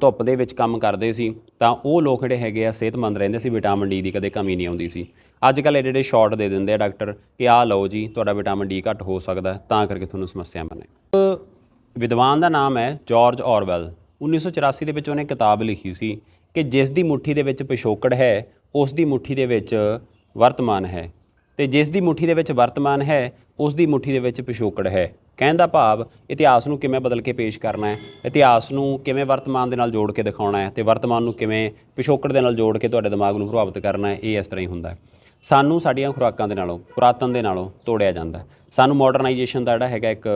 ਧੁੱਪ ਦੇ ਵਿੱਚ ਕੰਮ ਕਰਦੇ ਸੀ, ਤਾਂ ਉਹ ਲੋਕ ਜਿਹੜੇ ਹੈਗੇ ਆ ਸਿਹਤਮੰਦ ਰਹਿੰਦੇ ਸੀ, ਵਿਟਾਮਿਨ ਡੀ ਦੀ ਕਦੇ ਕਮੀ ਨਹੀਂ ਆਉਂਦੀ ਸੀ। ਅੱਜ ਕੱਲ ਜਿਹੜੇ ਸ਼ਾਰਟ ਦੇ ਦਿੰਦੇ ਆ ਡਾਕਟਰ ਕਿ ਆਹ ਲਓ ਜੀ, ਤੁਹਾਡਾ ਵਿਟਾਮਿਨ ਡੀ ਘੱਟ ਹੋ ਸਕਦਾ, ਤਾਂ ਕਰਕੇ ਤੁਹਾਨੂੰ ਸਮੱਸਿਆ ਬਣੇ। ਵਿਦਵਾਨ ਦਾ ਨਾਮ ਹੈ ਜਾਰਜ ਔਰਵੈਲ। 1984 ਦੇ ਵਿੱਚ ਉਹਨੇ ਕਿਤਾਬ ਲਿਖੀ ਸੀ ਕਿ ਜਿਸ ਦੀ ਮੁੱਠੀ ਦੇ ਵਿੱਚ ਪਿਛੋਕੜ ਹੈ, ਉਸ ਦੀ ਮੁੱਠੀ ਦੇ ਵਿੱਚ ਵਰਤਮਾਨ ਹੈ। ਤੇ ਜਿਸ ਦੀ ਮੁੱਠੀ ਦੇ ਵਿੱਚ ਵਰਤਮਾਨ ਹੈ, ਉਸ ਦੀ ਮੁੱਠੀ ਦੇ ਵਿੱਚ ਪਿਛੋਕੜ ਹੈ। ਕਹਿਣ ਦਾ ਭਾਵ, ਇਤਿਹਾਸ ਨੂੰ ਕਿਵੇਂ ਬਦਲ ਕੇ ਪੇਸ਼ ਕਰਨਾ ਹੈ, ਇਤਿਹਾਸ ਨੂੰ ਕਿਵੇਂ ਵਰਤਮਾਨ ਦੇ ਨਾਲ ਜੋੜ ਕੇ ਦਿਖਾਉਣਾ ਹੈ, ਤੇ ਵਰਤਮਾਨ ਨੂੰ ਕਿਵੇਂ ਪਿਛੋਕੜ ਦੇ ਨਾਲ ਜੋੜ ਕੇ ਤੁਹਾਡੇ ਦਿਮਾਗ ਨੂੰ ਪ੍ਰਭਾਵਿਤ ਕਰਨਾ ਹੈ, ਇਹ ਇਸ ਤਰ੍ਹਾਂ ਹੀ ਹੁੰਦਾ ਹੈ। ਸਾਨੂੰ ਸਾਡੀਆਂ ਖੁਰਾਕਾਂ ਦੇ ਨਾਲੋਂ, ਪੁਰਾਤਨ ਦੇ ਨਾਲੋਂ ਤੋੜਿਆ ਜਾਂਦਾ ਸਾਨੂੰ ਮਾਡਰਨਾਈਜੇਸ਼ਨ ਦਾ ਜਿਹੜਾ ਹੈਗਾ ਇੱਕ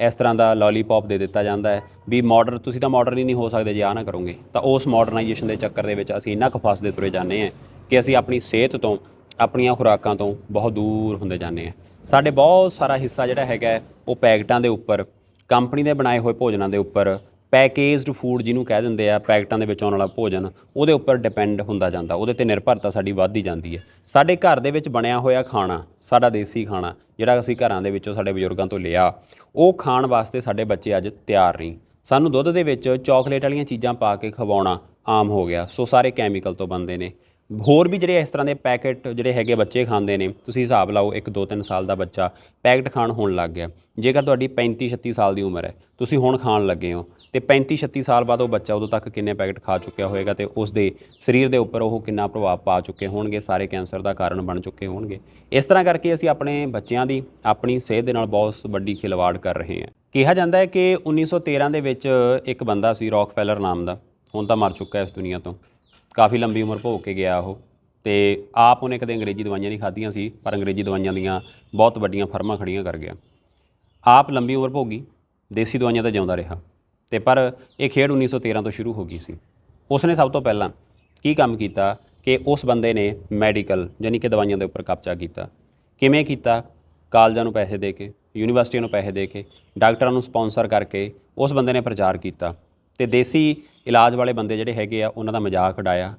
ਇਸ ਤਰ੍ਹਾਂ ਦਾ ਲੋਲੀਪੌਪ ਦੇ ਦਿੱਤਾ ਜਾਂਦਾ ਹੈ ਵੀ ਮਾਡਰਨ ਤੁਸੀਂ ਤਾਂ ਮਾਡਰਨ ਹੀ ਨਹੀਂ ਹੋ ਸਕਦੇ, ਜੇ ਆ ਨਾ ਕਰੋਗੇ, ਤਾਂ ਉਸ ਮਾਡਰਨਾਈਜੇਸ਼ਨ ਦੇ ਚੱਕਰ ਦੇ ਵਿੱਚ ਅਸੀਂ ਇੰਨਾ ਕੁ ਫਸਦੇ ਤੁਰੇ ਜਾਂਦੇ ਹਾਂ ਕਿ ਅਸੀਂ ਆਪਣੀ ਸਿਹਤ ਤੋਂ ਆਪਣੀਆਂ ਖੁਰਾਕਾਂ ਤੋਂ ਬਹੁਤ ਦੂਰ ਹੁੰਦੇ ਜਾਂਦੇ ਹਾਂ ਸਾਡੇ ਬਹੁਤ ਸਾਰਾ ਹਿੱਸਾ ਜਿਹੜਾ ਹੈਗਾ ਉਹ ਪੈਕਟਾਂ ਦੇ ਉੱਪਰ, ਕੰਪਨੀ ਦੇ ਬਣਾਏ ਹੋਏ ਭੋਜਨਾਂ ਦੇ ਉੱਪਰ, ਪੈਕੇਜਡ ਫੂਡ ਜਿਹਨੂੰ ਕਹਿ ਦਿੰਦੇ ਆ, ਪੈਕਟਾਂ ਦੇ ਵਿੱਚ ਆਉਣ ਵਾਲਾ ਭੋਜਨ, ਉਹਦੇ ਉੱਪਰ ਡਿਪੈਂਡ ਹੁੰਦਾ ਜਾਂਦਾ, ਉਹਦੇ ਤੇ ਨਿਰਭਰਤਾ ਸਾਡੀ ਵੱਧਦੀ ਜਾਂਦੀ ਹੈ। ਸਾਡੇ ਘਰ ਦੇ ਵਿੱਚ ਬਣਿਆ ਹੋਇਆ ਖਾਣਾ, ਸਾਡਾ ਦੇਸੀ ਖਾਣਾ, ਜਿਹੜਾ ਅਸੀਂ ਘਰਾਂ ਦੇ ਵਿੱਚੋਂ ਸਾਡੇ ਬਜ਼ੁਰਗਾਂ ਤੋਂ ਲਿਆ, ਉਹ ਖਾਣ ਵਾਸਤੇ ਸਾਡੇ ਬੱਚੇ ਅੱਜ ਤਿਆਰ ਨਹੀਂ। ਸਾਨੂੰ ਦੁੱਧ ਦੇ ਵਿੱਚ ਚਾਕਲੇਟ ਵਾਲੀਆਂ ਚੀਜ਼ਾਂ ਪਾ ਕੇ ਖਵਾਉਣਾ ਆਮ ਹੋ ਗਿਆ, ਸੋ ਸਾਰੇ ਕੈਮੀਕਲ ਤੋਂ ਬਣਦੇ ਨੇ। ਹੋਰ ਵੀ ਜਿਹੜੇ ਇਸ ਤਰ੍ਹਾਂ ਦੇ ਪੈਕੇਟ ਜਿਹੜੇ ਹੈਗੇ ਬੱਚੇ ਖਾਂਦੇ ਨੇ, ਤੁਸੀਂ ਹਿਸਾਬ ਲਾਓ ਇੱਕ 2-3 ਸਾਲ ਦਾ ਬੱਚਾ, ਪੈਕਟ ਖਾਣ ਹੋਣ ਲੱਗ ਗਿਆ। ਜੇਕਰ ਤੁਹਾਡੀ 35-36 ਸਾਲ ਦੀ ਉਮਰ ਹੈ, ਤੁਸੀਂ ਹੁਣ ਖਾਣ ਲੱਗੇ ਹੋ, ਤੇ 35-36 ਸਾਲ ਬਾਅਦ ਉਹ ਬੱਚਾ ਉਦੋਂ ਤੱਕ ਕਿੰਨੇ ਪੈਕਟ ਖਾ ਚੁੱਕਿਆ ਹੋਏਗਾ ਤੇ ਉਸ ਦੇ ਸਰੀਰ ਦੇ ਉੱਪਰ ਉਹ ਕਿੰਨਾ ਪ੍ਰਭਾਵ ਪਾ ਚੁੱਕੇ ਹੋਣਗੇ, ਸਾਰੇ ਕੈਂਸਰ ਦਾ ਕਾਰਨ ਬਣ ਚੁੱਕੇ ਹੋਣਗੇ। ਇਸ ਤਰ੍ਹਾਂ ਕਰਕੇ ਅਸੀਂ ਆਪਣੇ ਬੱਚਿਆਂ ਦੀ ਆਪਣੀ ਸਿਹਤ ਦੇ ਨਾਲ ਬਹੁਤ ਵੱਡੀ ਖਿਲਵਾੜ ਕਰ ਰਹੇ ਹਾਂ। ਕਿਹਾ ਜਾਂਦਾ ਹੈ ਕਿ 1913 ਦੇ ਵਿੱਚ ਇੱਕ ਬੰਦਾ ਸੀ, ਰੌਕਫੈਲਰ ਨਾਮ ਦਾ, ਹੁਣ ਤਾਂ ਮਰ ਚੁੱਕਾ ਇਸ ਦੁਨੀਆ ਤੋਂ। ਕਾਫੀ ਲੰਬੀ ਉਮਰ ਭੋਗ ਕੇ ਗਿਆ ਉਹ। ਤੇ ਆਪ ਉਹਨੇ ਕਦੇ ਅੰਗਰੇਜ਼ੀ ਦਵਾਈਆਂ ਨਹੀਂ ਖਾਧੀਆਂ ਸੀ, ਪਰ ਅੰਗਰੇਜ਼ੀ ਦਵਾਈਆਂ ਦੀਆਂ ਬਹੁਤ ਵੱਡੀਆਂ ਫਰਮਾਂ ਖੜੀਆਂ ਕਰ ਗਿਆ। ਆਪ ਲੰਬੀ ਉਮਰ ਭੋਗੀ, ਦੇਸੀ ਦਵਾਈਆਂ ਤਾਂ ਜਿਉਂਦਾ ਰਿਹਾ। ਤੇ ਪਰ ਇਹ ਖੇਡ 1913 ਤੋਂ ਸ਼ੁਰੂ ਹੋ ਗਈ ਸੀ। ਉਸਨੇ ਸਭ ਤੋਂ ਪਹਿਲਾਂ ਕੀ ਕੰਮ ਕੀਤਾ ਕਿ ਉਸ ਬੰਦੇ ਨੇ ਮੈਡੀਕਲ ਯਾਨੀ ਕਿ ਦਵਾਈਆਂ ਦੇ ਉੱਪਰ ਕਬਜ਼ਾ ਕੀਤਾ। ਕਿਵੇਂ ਕੀਤਾ? ਕਾਲਜਾਂ ਨੂੰ ਪੈਸੇ ਦੇ ਕੇ, ਯੂਨੀਵਰਸਿਟੀਆਂ ਨੂੰ ਪੈਸੇ ਦੇ ਕੇ, ਡਾਕਟਰਾਂ ਨੂੰ ਸਪਾਂਸਰ ਕਰਕੇ ਉਸ ਬੰਦੇ ਨੇ ਪ੍ਰਚਾਰ ਕੀਤਾ। ਤੇ ਦੇਸੀ ਇਲਾਜ ਵਾਲੇ ਬੰਦੇ ਜਿਹੜੇ ਹੈਗੇ ਆ, ਉਹਨਾਂ ਦਾ ਮਜ਼ਾਕ ਉਡਾਇਆ,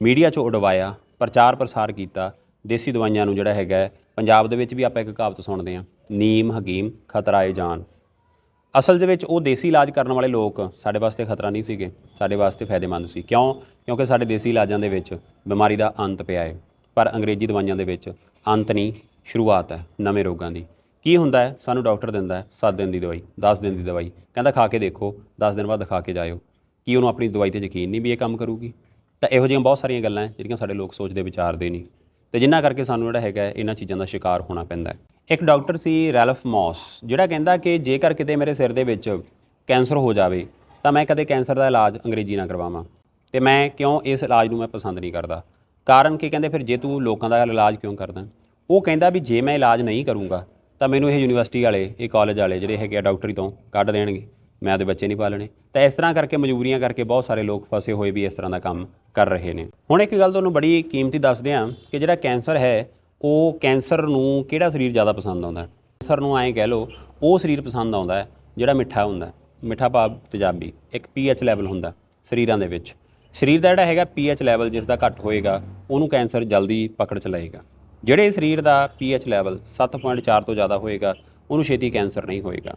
ਮੀਡੀਆ 'ਚ ਉਡਵਾਇਆ, ਪ੍ਰਚਾਰ ਪ੍ਰਸਾਰ ਕੀਤਾ, ਦੇਸੀ ਦਵਾਈਆਂ ਨੂੰ ਜਿਹੜਾ ਹੈਗਾ ਪੰਜਾਬ ਦੇ ਵਿੱਚ ਵੀ ਆਪਾਂ ਇੱਕ ਕਹਾਵਤ ਸੁਣਦੇ ਹਾਂ, ਨੀਮ ਹਕੀਮ ਖਤਰਾਏ ਜਾਨ। ਅਸਲ ਦੇ ਵਿੱਚ ਉਹ ਦੇਸੀ ਇਲਾਜ ਕਰਨ ਵਾਲੇ ਲੋਕ ਸਾਡੇ ਵਾਸਤੇ ਖਤਰਾ ਨਹੀਂ ਸੀਗੇ, ਸਾਡੇ ਵਾਸਤੇ ਫਾਇਦੇਮੰਦ ਸੀ। ਕਿਉਂ? ਕਿਉਂਕਿ ਸਾਡੇ ਦੇਸੀ ਇਲਾਜਾਂ ਦੇ ਵਿੱਚ ਬਿਮਾਰੀ ਦਾ ਅੰਤ ਪਿਆ ਹੈ, ਪਰ ਅੰਗਰੇਜ਼ੀ ਦਵਾਈਆਂ ਦੇ ਵਿੱਚ ਅੰਤ ਨਹੀਂ, ਸ਼ੁਰੂਆਤ ਹੈ ਨਵੇਂ ਰੋਗਾਂ ਦੀ। ਕੀ ਹੁੰਦਾ ਹੈ? ਸਾਨੂੰ ਡਾਕਟਰ ਦਿੰਦਾ ਹੈ 7 ਦਿਨ ਦੀ ਦਵਾਈ 10 ਦਿਨ ਦੀ ਦਵਾਈ। ਕਹਿੰਦਾ ਖਾ ਕੇ ਦੇਖੋ 10 ਦਿਨ ਬਾਅਦ ਦਿਖਾ ਕੇ ਜਾਇਓ। ਕੀ ਉਹਨੂੰ ਆਪਣੀ ਦਵਾਈ ਤੇ ਯਕੀਨ ਨਹੀਂ ਵੀ ਇਹ ਕੰਮ ਕਰੂਗੀ? ਤਾਂ ਇਹੋ ਜਿਹੀਆਂ ਬਹੁਤ ਸਾਰੀਆਂ ਗੱਲਾਂ ਜਿਹੜੀਆਂ ਸਾਡੇ ਲੋਕ ਸੋਚਦੇ, ਵਿਚਾਰਦੇ ਨਹੀਂ। ਤੇ ਜਿੰਨਾ ਕਰਕੇ ਸਾਨੂੰ ਜਿਹੜਾ ਹੈਗਾ ਇਹਨਾਂ ਚੀਜ਼ਾਂ ਦਾ ਸ਼ਿਕਾਰ ਹੋਣਾ ਪੈਂਦਾ ਇੱਕ ਡਾਕਟਰ ਸੀ ਰੈਲਫ ਮੌਸ, ਜਿਹੜਾ ਕਹਿੰਦਾ ਕਿ ਜੇਕਰ ਕਿਤੇ ਮੇਰੇ ਸਿਰ ਦੇ ਵਿੱਚ ਕੈਂਸਰ ਹੋ ਜਾਵੇ, ਤਾਂ ਮੈਂ ਕਦੇ ਕੈਂਸਰ ਦਾ ਇਲਾਜ ਅੰਗਰੇਜ਼ੀ ਨਾਲ ਕਰਵਾਵਾਂ। ਤੇ ਮੈਂ ਕਿਉਂ ਇਸ ਇਲਾਜ ਨੂੰ ਮੈਂ ਪਸੰਦ ਨਹੀਂ ਕਰਦਾ? ਕਾਰਨ ਕੀ ਕਹਿੰਦੇ, ਫਿਰ ਜੇ ਤੂੰ ਲੋਕਾਂ ਦਾ ਇਲਾਜ ਕਿਉਂ ਕਰਦਾ? ਉਹ ਕਹਿੰਦਾ ਵੀ ਜੇ ਮੈਂ ਇਲਾਜ ਨਹੀਂ ਕਰੂੰਗਾ ਤਾਂ ਮੈਨੂੰ ਇਹ ਯੂਨੀਵਰਸਿਟੀ ਵਾਲੇ, ਇਹ ਕਾਲਜ ਵਾਲੇ ਜਿਹੜੇ ਹੈਗੇ ਆ ਡਾਕਟਰੀ ਤੋਂ ਕੱਢ ਦੇਣਗੇ। ਮੈਂ ਉਹਦੇ ਬੱਚੇ ਨਹੀਂ ਪਾਲਣੇ। ਤਾਂ ਇਸ ਤਰ੍ਹਾਂ ਕਰਕੇ ਮਜਬੂਰੀਆਂ ਕਰਕੇ ਬਹੁਤ ਸਾਰੇ ਲੋਕ ਫਸੇ ਹੋਏ ਵੀ ਇਸ ਤਰ੍ਹਾਂ ਦਾ ਕੰਮ ਕਰ ਰਹੇ ਨੇ। ਹੁਣ ਇੱਕ ਗੱਲ ਤੁਹਾਨੂੰ ਬੜੀ ਕੀਮਤੀ ਦੱਸਦੇ ਹਾਂ ਕਿ ਜਿਹੜਾ ਕੈਂਸਰ ਹੈ, ਉਹ ਕੈਂਸਰ ਨੂੰ ਕਿਹੜਾ ਸਰੀਰ ਜ਼ਿਆਦਾ ਪਸੰਦ ਆਉਂਦਾ? ਕੈਂਸਰ ਨੂੰ ਐਂ ਕਹਿ ਲਓ, ਉਹ ਸਰੀਰ ਪਸੰਦ ਆਉਂਦਾ ਹੈ, ਜਿਹੜਾ ਮਿੱਠਾ ਹੁੰਦਾ ਮਿੱਠਾ ਭਾਵ ਤੇਜ਼ਾਬੀ, ਇੱਕ ਪੀਐਚ ਲੈਵਲ ਹੁੰਦਾ ਸਰੀਰਾਂ ਦੇ ਵਿੱਚ। ਸਰੀਰ ਦਾ ਜਿਹੜਾ ਹੈਗਾ ਪੀਐਚ ਲੈਵਲ ਜਿਸ ਦਾ ਘੱਟ ਹੋਏਗਾ, ਉਹਨੂੰ ਕੈਂਸਰ ਜਲਦੀ ਪਕੜ ਚ ਲਏਗਾ। ਜਿਹੜੇ ਸਰੀਰ ਦਾ ਪੀਐਚ ਲੈਵਲ 7.4 ਤੋਂ ਜ਼ਿਆਦਾ ਹੋਏਗਾ, ਉਹਨੂੰ ਛੇਤੀ ਕੈਂਸਰ ਨਹੀਂ ਹੋਏਗਾ।